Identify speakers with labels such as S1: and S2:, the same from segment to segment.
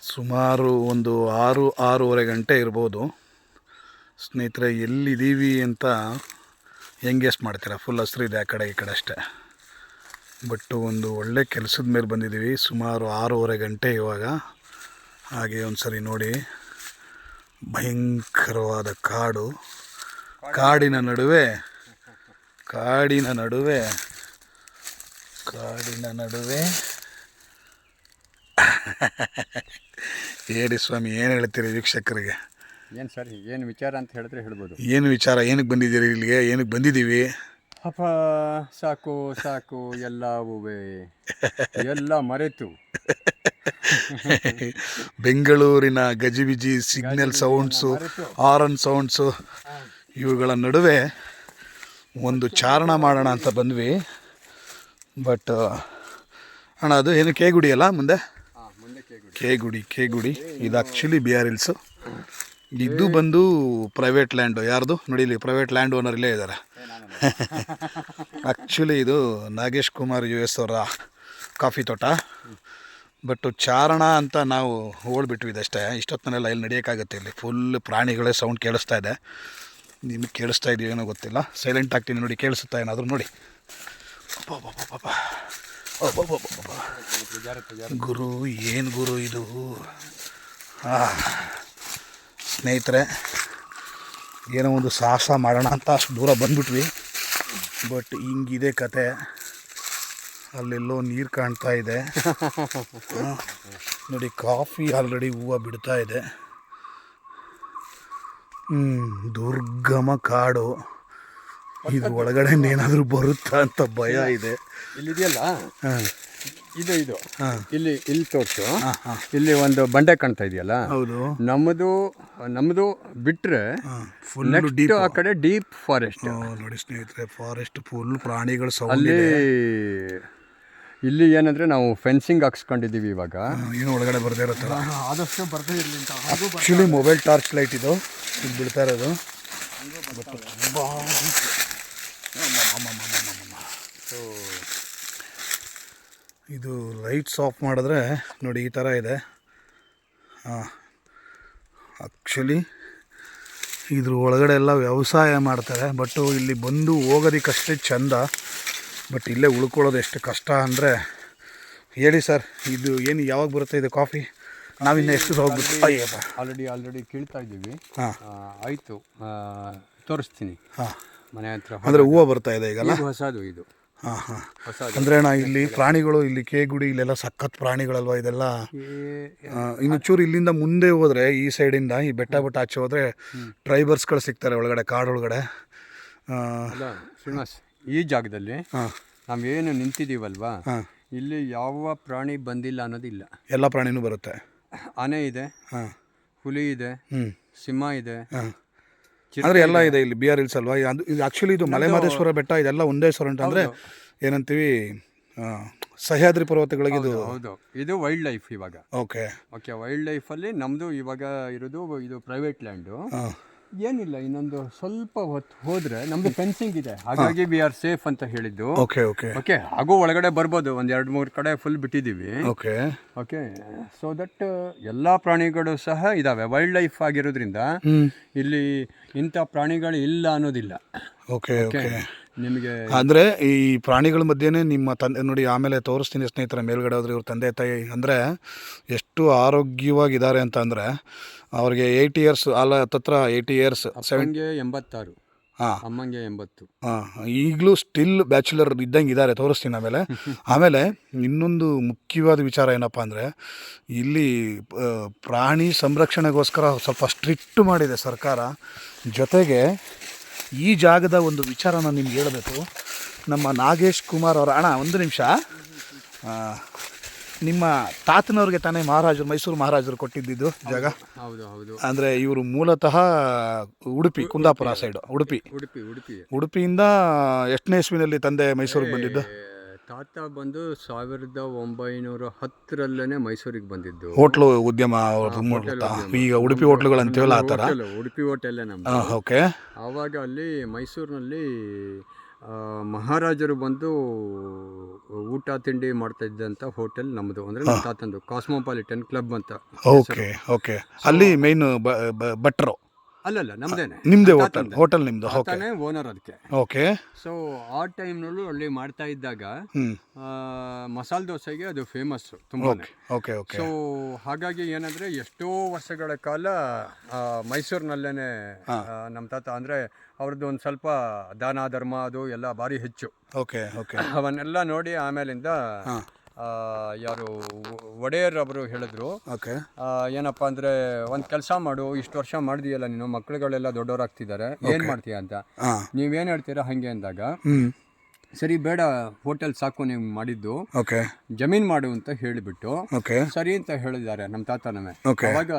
S1: ಸುಮಾರು ಒಂದು ಆರು, ಆರೂವರೆ ಗಂಟೆ ಇರ್ಬೋದು. ಸ್ನೇಹಿತರೆ, ಎಲ್ಲಿದ್ದೀವಿ ಅಂತ ಎಂಗೇಜ್ ಮಾಡ್ತೀರಾ? ಫುಲ್ ಹಸ್ರಿದೆ ಆ ಕಡೆ, ಈ ಕಡೆ ಅಷ್ಟೇ. ಬಟ್ಟು ಒಂದು ಒಳ್ಳೆ ಕೆಲಸದ ಮೇಲೆ ಬಂದಿದ್ದೀವಿ. ಸುಮಾರು ಆರೂವರೆ ಗಂಟೆ ಇವಾಗ. ಹಾಗೆ ಒಂದು ಸರಿ ನೋಡಿ. ಭಯಂಕರವಾದ ಕಾಡು. ಕಾಡಿನ ನಡುವೆ. ಕಾಡಿನ ನಡುವೆ. ಕಾಡಿನ ನಡುವೆ. ಹೇಳಿ ಸ್ವಾಮಿ ಏನು ಹೇಳ್ತೀರಿ ವೀಕ್ಷಕರಿಗೆ?
S2: ಏನು ಸರ್ ಏನು ವಿಚಾರ ಅಂತ ಹೇಳಿದ್ರೆ ಹೇಳ್ಬೋದು.
S1: ಏನು ವಿಚಾರ ಏನಕ್ಕೆ ಬಂದಿದ್ದೀರಿ ಇಲ್ಲಿಗೆ? ಏನಕ್ಕೆ ಬಂದಿದ್ದೀವಿ?
S2: ಅಪ್ಪ ಸಾಕು ಸಾಕು ಎಲ್ಲವೂವೆ. ಎಲ್ಲ ಮರೆತು.
S1: ಬೆಂಗಳೂರಿನ ಗಜಿಬಿಜಿ ಸಿಗ್ನಲ್ ಸೌಂಡ್ಸು ಆರನ್ ಸೌಂಡ್ಸು ಇವುಗಳ ನಡುವೆ ಒಂದು ಚಾರಣ ಮಾಡೋಣ ಅಂತ ಬಂದ್ವಿ. ಬಟ್ ಅಣ್ಣ ಅದು ಏನು ಕೆ ಗುಡಿ ಅಲ್ಲ ಮುಂದೆ? ಕೆ ಗುಡಿ ಕೆ ಗುಡಿ ಇದು ಆ್ಯಕ್ಚುಲಿ ಬಿ ಆರ್ ಹಿಲ್ಸು ಇದು ಬಂದು ಪ್ರೈವೇಟ್ ಲ್ಯಾಂಡು ಯಾರ್ದು? ನೋಡಿ ಇಲ್ಲಿ ಪ್ರೈವೇಟ್ ಲ್ಯಾಂಡ್ ಓನರ್ ಇಲ್ಲೇ ಇದ್ದಾರೆ. ಆ್ಯಕ್ಚುಲಿ ಇದು ನಾಗೇಶ್ ಕುಮಾರ್ ಯು ಎಸ್ ಅವರ ಕಾಫಿ ತೋಟ. ಬಟ್ ಚಾರಣ ಅಂತ ನಾವು ಓಡ್ಬಿಟ್ವಿ ಅಷ್ಟೇ ಇಷ್ಟೊತ್ತನೆಲ್ಲ ಇಲ್ಲಿ ನಡೆಯೋಕ್ಕಾಗುತ್ತೆ ಇಲ್ಲಿ. ಫುಲ್ ಪ್ರಾಣಿಗಳೇ ಸೌಂಡ್ ಕೇಳಿಸ್ತಾ ಇದೆ. ನಿಮಗೆ ಕೇಳಿಸ್ತಾ ಇದೆಯೋ ಏನೋ ಗೊತ್ತಿಲ್ಲ. ಸೈಲೆಂಟ್ ಆಗ್ತೀನಿ ನೋಡಿ ಕೇಳಿಸುತ್ತಾ ಏನಾದರೂ ನೋಡಿ. ಗುರು, ಏನು ಗುರು ಇದು? ಸ್ನೇಹಿತರೆ, ಏನೋ ಒಂದು ಸಾಹಸ ಮಾಡೋಣ ಅಂತ ಅಷ್ಟು ದೂರ ಬಂದ್ಬಿಟ್ವಿ. ಬಟ್ ಹಿಂಗಿದೆ ಕತೆ. ಅಲ್ಲೆಲ್ಲೋ ನೀರು ಕಾಣ್ತಾ ಇದೆ. ನೋಡಿ, ಕಾಫಿ ಆಲ್ರೆಡಿ ಹೂವು ಬಿಡ್ತಾ ಇದೆ. ಹ್ಞೂ ದುರ್ಗಮ ಕಾಡು. ಇದು ಒಳಗಡೆ ಏನಾದರೂ ಬರುತ್ತಾ ಅಂತ ಭಯ ಇದೆ.
S2: ಇಲ್ಲಿದೆಯಲ್ಲ? ಇದು ಇದು. ಇಲ್ಲಿ ಇಲ್ಲಿ ತೋರಿಸು. ಇಲ್ಲಿ ಒಂದು ಬಂಡೆ ಕಾಣ್ತಾ ಇದೆಯಲ್ಲ?
S1: ಹೌದು.
S2: ನಮ್ಮದು ನಮ್ಮದು
S1: ಫುಲ್
S2: ನೆಕ್ಸ್ಟ್
S1: ಡೀಪ್
S2: ಆ ಕಡೆ ಡೀಪ್ ಫಾರೆಸ್ಟ್
S1: ನೋಡಿ ಸ್ನೇಹಿತರೆ ಫಾರೆಸ್ಟ್ ಫುಲ್ ಪ್ರಾಣಿಗಳು
S2: ಅಲ್ಲಿ ಇಲ್ಲಿ ಏನಂದ್ರೆ ನಾವು ಫೆನ್ಸಿಂಗ್ ಹಾಕ್ಸ್ಕೊಂಡಿದ್ದೀವಿ ಇವಾಗ.
S1: ಏನು ಒಳಗಡೆ ಬರ್ದೇ ಇರೋ ಥರ.
S2: ಆದಷ್ಟು ಬರ್ತಾ ಇರಲಿ ಅಂತ.
S1: ಆಕ್ಚುಲಿ ಮೊಬೈಲ್ ಟಾರ್ಚ್ ಲೈಟ್ ಇದು. ಇದು ಬೀಳ್ತಾ ಇರೋದು ಬಟ್ ತುಂಬ ಇದು ಲೈಟ್ಸ್ ಆಫ್ ಮಾಡಿದ್ರೆ ನೋಡಿ ಈ ಥರ ಇದೆ. ಹಾಂ ಆ್ಯಕ್ಚುಲಿ ಇದ್ರ ಒಳಗಡೆ ಎಲ್ಲ ವ್ಯವಸಾಯ ಮಾಡ್ತಾರೆ ಬಟ್ ಇಲ್ಲಿ ಬಂದು ಹೋಗೋದಕ್ಕಷ್ಟೇ ಚಂದ ಬಟ್ ಇಲ್ಲೇ ಉಳ್ಕೊಳ್ಳೋದು ಎಷ್ಟು ಕಷ್ಟ ಅಂದರೆ ಹೇಳಿ ಸರ್ ಇದು ಏನು ಯಾವಾಗ ಬರುತ್ತೆ ಇದು ಕಾಫಿ ನಾವಿನ್ನ ಎಷ್ಟು ಹೋಗ್ಬಿಟ್ಟು
S2: ಆಲ್ರೆಡಿ ಆಲ್ರೆಡಿ ಕೇಳ್ತಾ ಇದ್ದೀವಿ.
S1: ಹಾಂ.
S2: ಆಯಿತು. ತೋರಿಸ್ತೀನಿ.
S1: ಹಾಂ.
S2: ಮನೆ ಹತ್ರ
S1: ಅಂದರೆ ಹೂವು ಬರ್ತಾ ಇದೆ
S2: ಈಗ ಹೊಸದು ಇದು.
S1: ಹಾಂ ಹಾಂ. ಅಂದರೆ ಅಣ್ಣ ಇಲ್ಲಿ ಪ್ರಾಣಿಗಳು ಇಲ್ಲಿ ಕೇಗುಡಿ ಇಲ್ಲೆಲ್ಲ ಸಖತ್ ಪ್ರಾಣಿಗಳಲ್ವಾ ಇದೆಲ್ಲ? ಇನ್ನು ಚೂರು ಇಲ್ಲಿಂದ ಮುಂದೆ ಹೋದರೆ ಈ ಸೈಡಿಂದ ಈ ಬೆಟ್ಟ ಬೆಟ್ಟ ಆಚೆ ಹೋದರೆ ಟ್ರೈಬರ್ಸ್ಗಳು ಸಿಗ್ತಾರೆ ಒಳಗಡೆ ಕಾಡೊಳಗಡೆ.
S2: ಒಳಗಡೆ ಶ್ರೀನಿವಾಸ್ ಈ ಜಾಗದಲ್ಲಿ
S1: ಹಾಂ.
S2: ನಾವೇನು ನಿಂತಿದ್ದೀವಲ್ವಾ
S1: ಹಾಂ.
S2: ಇಲ್ಲಿ ಯಾವ ಪ್ರಾಣಿ ಬಂದಿಲ್ಲ ಅನ್ನೋದಿಲ್ಲ.
S1: ಎಲ್ಲ ಪ್ರಾಣಿನೂ ಬರುತ್ತೆ.
S2: ಆನೆ ಇದೆ
S1: ಹಾಂ.
S2: ಹುಲಿ ಇದೆ ಸಿಂಹ ಇದೆ
S1: ಅಂದರೆ ಎಲ್ಲ ಇದೆ. ಇಲ್ಲಿ ಬಿ ಆರ್ ಹಿಲ್ಸ್ ಅಲ್ವಾ? ಅದು ಇದು ಆ್ಯಕ್ಚುಲಿ ಇದು ಮಲೆ ಮಹದೇಶ್ವರ ಬೆಟ್ಟ ಇದೆಲ್ಲ ಒಂದೇ ಸೊರಂಟ ಅಂದರೆ ಏನಂತೀವಿ ಸಹ್ಯಾದ್ರಿ ಪರ್ವತಗಳಿಗೆ ಇದು
S2: ಹೌದು ಇದು ವೈಲ್ಡ್ ಲೈಫ್ ಇವಾಗ.
S1: ಓಕೆ
S2: ಓಕೆ ವೈಲ್ಡ್ ಲೈಫಲ್ಲಿ ನಮ್ಮದು ಇವಾಗ ಇರೋದು ಇದು ಪ್ರೈವೇಟ್ ಲ್ಯಾಂಡು ಏನಿಲ್ಲ ಇನ್ನೊಂದು ಸ್ವಲ್ಪ ಹೊತ್ತು ಹೋದ್ರೆ ನಮ್ದು ಫೆನ್ಸಿಂಗ್ ಇದೆ. ಹಾಗಾಗಿ ವಿ ಆರ್ ಸೇಫ್ ಅಂತ ಹೇಳಿದ್ದು.
S1: ಓಕೆ ಓಕೆ
S2: ಓಕೆ ಹಾಗೂ ಒಳಗಡೆ ಬರ್ಬೋದು ಒಂದು ಎರಡು ಮೂರು ಕಡೆ ಫುಲ್ ಬಿಟ್ಟಿದ್ದೀವಿ.
S1: ಓಕೆ
S2: ಓಕೆ ಸೊ ದಟ್ ಎಲ್ಲಾ ಪ್ರಾಣಿಗಳು ಸಹ ಇದಾವೆ. ವೈಲ್ಡ್ ಲೈಫ್ ಆಗಿರೋದ್ರಿಂದ ಇಲ್ಲಿ ಇಂಥ ಪ್ರಾಣಿಗಳು ಇಲ್ಲ ಅನ್ನೋದಿಲ್ಲ.
S1: ಓಕೆ ಓಕೆ
S2: ನಿಮಗೆ
S1: ಅಂದರೆ ಈ ಪ್ರಾಣಿಗಳ ಮಧ್ಯೆನೇ ನಿಮ್ಮ ತಂದೆ ನೋಡಿ ಆಮೇಲೆ ತೋರಿಸ್ತೀನಿ ಸ್ನೇಹಿತರ ಮೇಲ್ಗಡೆ ಹೋದ್ರೆ ಇವ್ರ ತಂದೆ ತಾಯಿ ಅಂದರೆ ಎಷ್ಟು ಆರೋಗ್ಯವಾಗಿದ್ದಾರೆ ಅಂತ ಅಂದರೆ ಅವ್ರಿಗೆ ಏಯ್ಟಿ ಇಯರ್ಸ್ ಅಲ್ಲ ತತ್ರ ಏಯ್ಟಿ ಇಯರ್ಸ್
S2: ಸೆವೆನ್ಗೆ ಎಂಬತ್ತಾರು
S1: ಹಾಂ.
S2: ಅಮ್ಮಂಗೆ ಎಂಬತ್ತು.
S1: ಹಾಂ ಈಗಲೂ ಸ್ಟಿಲ್ ಬ್ಯಾಚುಲರ್ ಇದ್ದಂಗೆ ಇದ್ದಾರೆ ತೋರಿಸ್ತೀನಿ ಆಮೇಲೆ. ಆಮೇಲೆ ಇನ್ನೊಂದು ಮುಖ್ಯವಾದ ವಿಚಾರ ಏನಪ್ಪ ಅಂದರೆ ಇಲ್ಲಿ ಪ್ರಾಣಿ ಸಂರಕ್ಷಣೆಗೋಸ್ಕರ ಸ್ವಲ್ಪ ಸ್ಟ್ರಿಕ್ಟ್ ಮಾಡಿದೆ ಸರ್ಕಾರ. ಜೊತೆಗೆ ಈ ಜಾಗದ ಒಂದು ವಿಚಾರ ನಾನು ನಿಮ್ಗೆ ಹೇಳಬೇಕು. ನಮ್ಮ ನಾಗೇಶ್ ಕುಮಾರ್ ಅವರ ಅಣ್ಣ ಒಂದು ನಿಮಿಷ. ನಿಮ್ಮ ತಾತನವ್ರಿಗೆ ತಾನೇ ಮಹಾರಾಜರು ಮೈಸೂರು ಮಹಾರಾಜರು ಕೊಟ್ಟಿದ್ದಿದ್ದು ಜಾಗ.
S2: ಹೌದು ಹೌದು.
S1: ಅಂದರೆ ಇವರು ಮೂಲತಃ ಉಡುಪಿ ಕುಂದಾಪುರ ಸೈಡು ಉಡುಪಿ.
S2: ಉಡುಪಿ ಉಡುಪಿ.
S1: ಉಡುಪಿಯಿಂದ ಎಷ್ಟನೇ ಇಸ್ವಿನಲ್ಲಿ ತಂದೆ ಮೈಸೂರಿಗೆ ಬಂದಿದ್ದು?
S2: ತಾತ ಬಂದು ಸಾವಿರದ ಒಂಬೈನೂರ ಹತ್ತರಲ್ಲೇ ಮೈಸೂರಿಗೆ ಬಂದಿದ್ದು.
S1: ಹೋಟ್ಲು ಉದ್ಯಮ. ಈಗ ಉಡುಪಿ ಹೋಟ್ಲುಗಳು ಅಂತೀವಲ್ಲ ಆ ಥರ?
S2: ಹೋಟೆಲ್ ಉಡುಪಿ ಹೋಟೆಲ್ಲೇ ನಮ್ಮ
S1: ಓಕೆ.
S2: ಆವಾಗ ಅಲ್ಲಿ ಮೈಸೂರಿನಲ್ಲಿ ಆ, ಮಹಾರಾಜರು ಬಂದು ಊಟ ತಿಂಡಿ ಮಾಡ್ತಾ ಇದ್ದಂಥ ಹೋಟೆಲ್ ನಮ್ಮದು ಅಂದರೆ ನಮ್ಮ ತಾತಂದು ಕಾಸ್ಮೋಪಾಲಿಟನ್ ಕ್ಲಬ್ ಅಂತ.
S1: Okay okay. ಅಲ್ಲಿ ಮೇನ್ ಭಟ್ರು.
S2: ಅಲ್ಲಲ್ಲ ನಮ್ದೇನೆ.
S1: ನಿಮ್ಮದೇ
S2: ನಮ್ಮ
S1: ಹೋಟೆಲ್ ಹೋಟೆಲ್ ನಿಮ್ಮದು ಓಕೆ
S2: ತಾತನೇ ಓನರ್ ಅದಕ್ಕೆ
S1: ಓಕೆ
S2: ಸೊ ಆ ಟೈಮ್ನಲ್ಲೂ ಅಲ್ಲಿ ಮಾಡ್ತಾ ಇದ್ದಾಗ ಮಸಾಲ ದೋಸೆಗೆ ಅದು ಫೇಮಸ್ಸು ತುಂಬಾ
S1: ಓಕೆ ಓಕೆ
S2: ಸೊ ಹಾಗಾಗಿ ಏನಂದ್ರೆ ಎಷ್ಟೋ ವರ್ಷಗಳ ಕಾಲ ಮೈಸೂರಿನಲ್ಲೇನೆ ನಮ್ಮ ತಾತ ಅಂದ್ರೆ ಅವ್ರದ್ದು ಒಂದು ಸ್ವಲ್ಪ ದಾನ ಧರ್ಮ ಅದು ಎಲ್ಲ ಭಾರಿ ಹೆಚ್ಚು.
S1: ಓಕೆ ಓಕೆ
S2: ಅವನ್ನೆಲ್ಲ ನೋಡಿ ಆಮೇಲಿಂದ ಯಾರು ಒಡೆಯರ್ ಅವರು ಹೇಳಿದ್ರು.
S1: ಓಕೆ.
S2: ಏನಪ್ಪಾ ಅಂದ್ರೆ ಒಂದು ಕೆಲಸ ಮಾಡು ಇಷ್ಟು ವರ್ಷ ಮಾಡಿದೀಯಲ್ಲ ನೀನು ಮಕ್ಕಳುಗಳೆಲ್ಲ ದೊಡ್ಡವರಾಗ್ತಿದ್ದಾರೆ ಏನು ಮಾಡ್ತೀಯ ಅಂತ. ನೀವೇನ್ ಹೇಳ್ತೀರಾ ಹಾಗೆ ಅಂದಾಗ ಸರಿ ಬೇಡ ಹೋಟೆಲ್ ಸಾಕು ನೀವು ಮಾಡಿದ್ದು.
S1: ಓಕೆ
S2: ಜಮೀನ್ ಮಾಡು ಅಂತ ಹೇಳಿಬಿಟ್ಟು.
S1: ಓಕೆ
S2: ಸರಿ ಅಂತ ಹೇಳಿದ್ದಾರೆ ನಮ್ಮ ತಾತನವೇ.
S1: Okay.
S2: ಅವಾಗ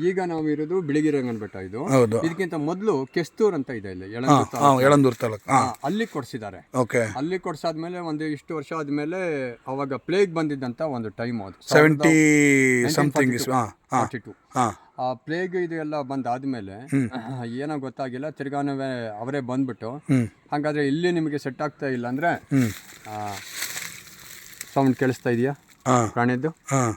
S2: ಈಗ ನಾವು ಇರೋದು ಬಿಳಿಗಿರಂಗನ್ ಬೆಟ್ಟ ಇದು.
S1: ಹೌದು.
S2: ಇದಕ್ಕಿಂತ ಮೊದಲು ಕೆಸ್ತೂರ್ ಅಂತ ಇದೆ ಇಲ್ಲಿ ಯಳಂದೂರು ತಾಲೂಕು.
S1: ಹಾಂ ಯಳಂದೂರು ತಾಲೂಕು. ಹಾಂ.
S2: ಆ, ಅಲ್ಲಿ ಕೊಡ್ಸಿದ್ದಾರೆ.
S1: ಓಕೆ
S2: ಅಲ್ಲಿ ಕೊಡ್ಸಾದ್ಮೇಲೆ ಒಂದು ಇಷ್ಟು ವರ್ಷ ಆದ್ಮೇಲೆ ಅವಾಗ ಪ್ಲೇಗ್ ಬಂದಿದ್ದಂತ ಒಂದು ಟೈಮ್ ಅದು.
S1: ಸೆವೆಂಟಿ ಸಮಥಿಂಗ್ ಇಸ್ ಹಾಂ.
S2: ಆ ಪ್ಲೇಗ್ ಇದು ಎಲ್ಲ ಬಂದಾದ್ಮೇಲೆ ಏನೋ ಗೊತ್ತಾಗಿಲ್ಲ. ತಿರ್ಗಾನವೇ ಅವರೇ ಬಂದ್ಬಿಟ್ಟು ಹಂಗಾದ್ರೆ ಇಲ್ಲಿ ನಿಮಗೆ ಸೆಟ್ ಆಗ್ತಾ ಇಲ್ಲ ಅಂದ್ರೆ ಸೌಂಡ್ ಕೇಳಿಸ್ತಾ ಇದೆಯಾ
S1: ಹಾಂ.
S2: ಪ್ರಾಣಿದ್ದು?
S1: ಹಾಂ.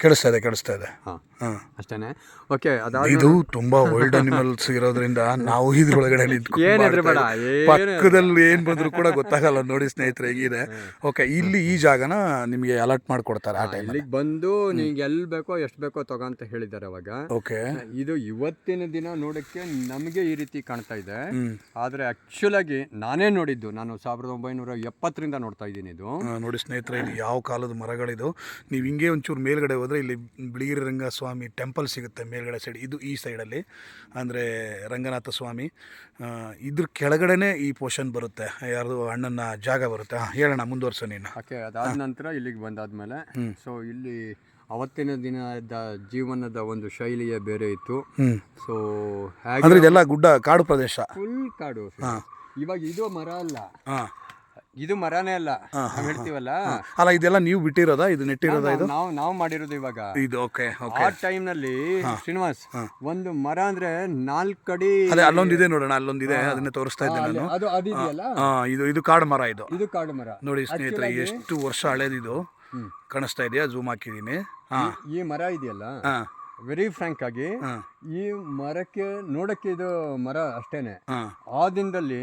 S1: ಕೇಳಿಸ್ತಾ ಇದೆ ಕೇಳಿಸ್ತಾ ಇದೆ.
S2: ಹಾಂ.
S1: ಹಾಂ.
S2: ಅಷ್ಟೇನೆ? ಓಕೆ
S1: ಇದು ತುಂಬಾ ಓಲ್ಡ್ ಅನಿಮಲ್ಸ್ ಇರೋದ್ರಿಂದ ನಾವು ಇದ್ರೊಳಗಡೆ ಒಳಗಡೆ
S2: ಏನ್ ಹೆದ್ರಬೇಡ,
S1: ಮಾಡ್ತಾ
S2: ಏನ್
S1: ಪಕ್ಕದಲ್ಲಿ ಏನ್ ಬಂದ್ರು ಕೂಡ ಗೊತ್ತಾಗಲ್ಲ ನೋಡಿ ಸ್ನೇಹಿತರೆ ಹೇಗಿದೆ. ಓಕೆ ಇಲ್ಲಿ ಈ ಜಾಗನ ನಿಮಗೆ ಅಲರ್ಟ್ ಮಾಡ್ಕೊಡ್ತಾರೆ ಆ ಟೈಮ್
S2: ಇಲ್ಲಿಗೆ ಬಂದು ನಿಮ್ಗೆ ಎಲ್ ಬೇಕೋ ಎಷ್ಟು ಬೇಕೋ ತಗೋ ಅಂತ ಹೇಳಿದ್ದಾರೆ ಅವಾಗ.
S1: ಓಕೆ
S2: ಇದು ಇವತ್ತಿನ ದಿನ ನೋಡಕ್ಕೆ ನಮಗೆ ಈ ರೀತಿ ಕಾಣ್ತಾ ಇದೆ. ಆದ್ರೆ ಆಕ್ಚುಲ್ ಆಗಿ ನಾನೇ ನೋಡಿದ್ದು ನಾನು ಸಾವಿರದ ಒಂಬೈನೂರ ಎಪ್ಪತ್ತರಿಂದ ನೋಡ್ತಾ ಇದ್ದೀನಿ ಇದು.
S1: ನೋಡಿ ಸ್ನೇಹಿತರೆ ಇಲ್ಲಿ ಯಾವ ಕಾಲದ ಮರಗಳಿದು ನೀವು ಹಿಂಗೆ ಒಂಚೂರು ಮೇಲ್ಗಡೆ ಹೋದ್ರೆ ಇಲ್ಲಿ ಬಿಳಿಗಿರಿ ರಂಗ ಸ್ವಾಮಿ ಟೆಂಪಲ್ ಸಿಗುತ್ತೆ ಮೇಲ್ಗಡೆ ಸೈಡ್ ಇದು ಈ ಸೈಡಲ್ಲಿ ಅಂದರೆ ರಂಗನಾಥ ಸ್ವಾಮಿ ಇದ್ರ ಕೆಳಗಡೆನೇ ಈ ಪೋಷನ್ ಬರುತ್ತೆ. ಯಾರ್ದು ಅಣ್ಣನ ಜಾಗ ಬರುತ್ತೆ. ಹಾಂ ಹೇಳೋಣ ಮುಂದುವರ್ಸೋ ನೀನು.
S2: ಓಕೆ ಅದಾದ ನಂತರ ಇಲ್ಲಿಗೆ ಬಂದಾದ್ಮೇಲೆ ಸೊ ಇಲ್ಲಿ ಅವತ್ತಿನ ದಿನದ ಜೀವನದ ಒಂದು ಶೈಲಿಯೇ ಬೇರೆ ಇತ್ತು. ಸೊ
S1: ಅಂದ್ರೆ ಇದೆಲ್ಲ ಗುಡ್ಡ ಕಾಡು ಪ್ರದೇಶ.
S2: ಫುಲ್ ಕಾಡು. ಇವಾಗ ಇದು ಮರ ಅಲ್ಲ. ಇದು ಮರನೇ ಅಲ್ಲ ನಾವ್ ಹೇಳ್ತೀವಲ್ಲ?
S1: ಅಲ್ಲ ಇದೆಲ್ಲ ನೀವು ಬಿಟ್ಟಿರೋದಾ? ಇದು ನೆಟ್ಟಿರೋದ ಇದು?
S2: ನಾವು ನಾವು ಮಾಡಿರೋದು ಇವಾಗ.
S1: ಇದು ಓಕೆ ಓಕೆ
S2: ಆ ಟೈಮ್ನಲ್ಲಿ ಶ್ರೀನಿವಾಸ್ ಒಂದು ಮರ ಅಂದ್ರೆ ನಾಲ್ಕು ಅಡಿ
S1: ಅದೇ ಅಲ್ಲೊಂದು ಇದೆ ನೋಡೋಣ ಅಲ್ಲೊಂದಿದೆ ಅದನ್ನ ತೋರಿಸ್ತಾ ಇದ್ದೆ ನಾನು.
S2: ಅದು ಅದಿದೆಯಲ್ಲ
S1: ಹಾ ಇದು ಇದು ಕಾಡು ಮರ ಇದು.
S2: ಇದು ಕಾಡು ಮರ.
S1: ನೋಡಿ ಸ್ನೇಹಿತರೆ ಎಷ್ಟು ವರ್ಷ ಹಳೆದಿದು. ಕಾಣಿಸ್ತಾ ಇದೆಯಾ? ಜೂಮ್ ಹಾಕಿದ್ದೀನಿ ಹಾ.
S2: ಈ ಮರ ಇದೆಯಲ್ಲ?
S1: ಹಾ.
S2: ವೆರಿ ಫ್ರಾಂಕ್ ಆಗಿ ಈ ಮರಕ್ಕೆ ನೋಡಕ್ಕೆ ಇದು ಮರ ಅಷ್ಟೇನೆ. ಆ ದಿನದಲ್ಲಿ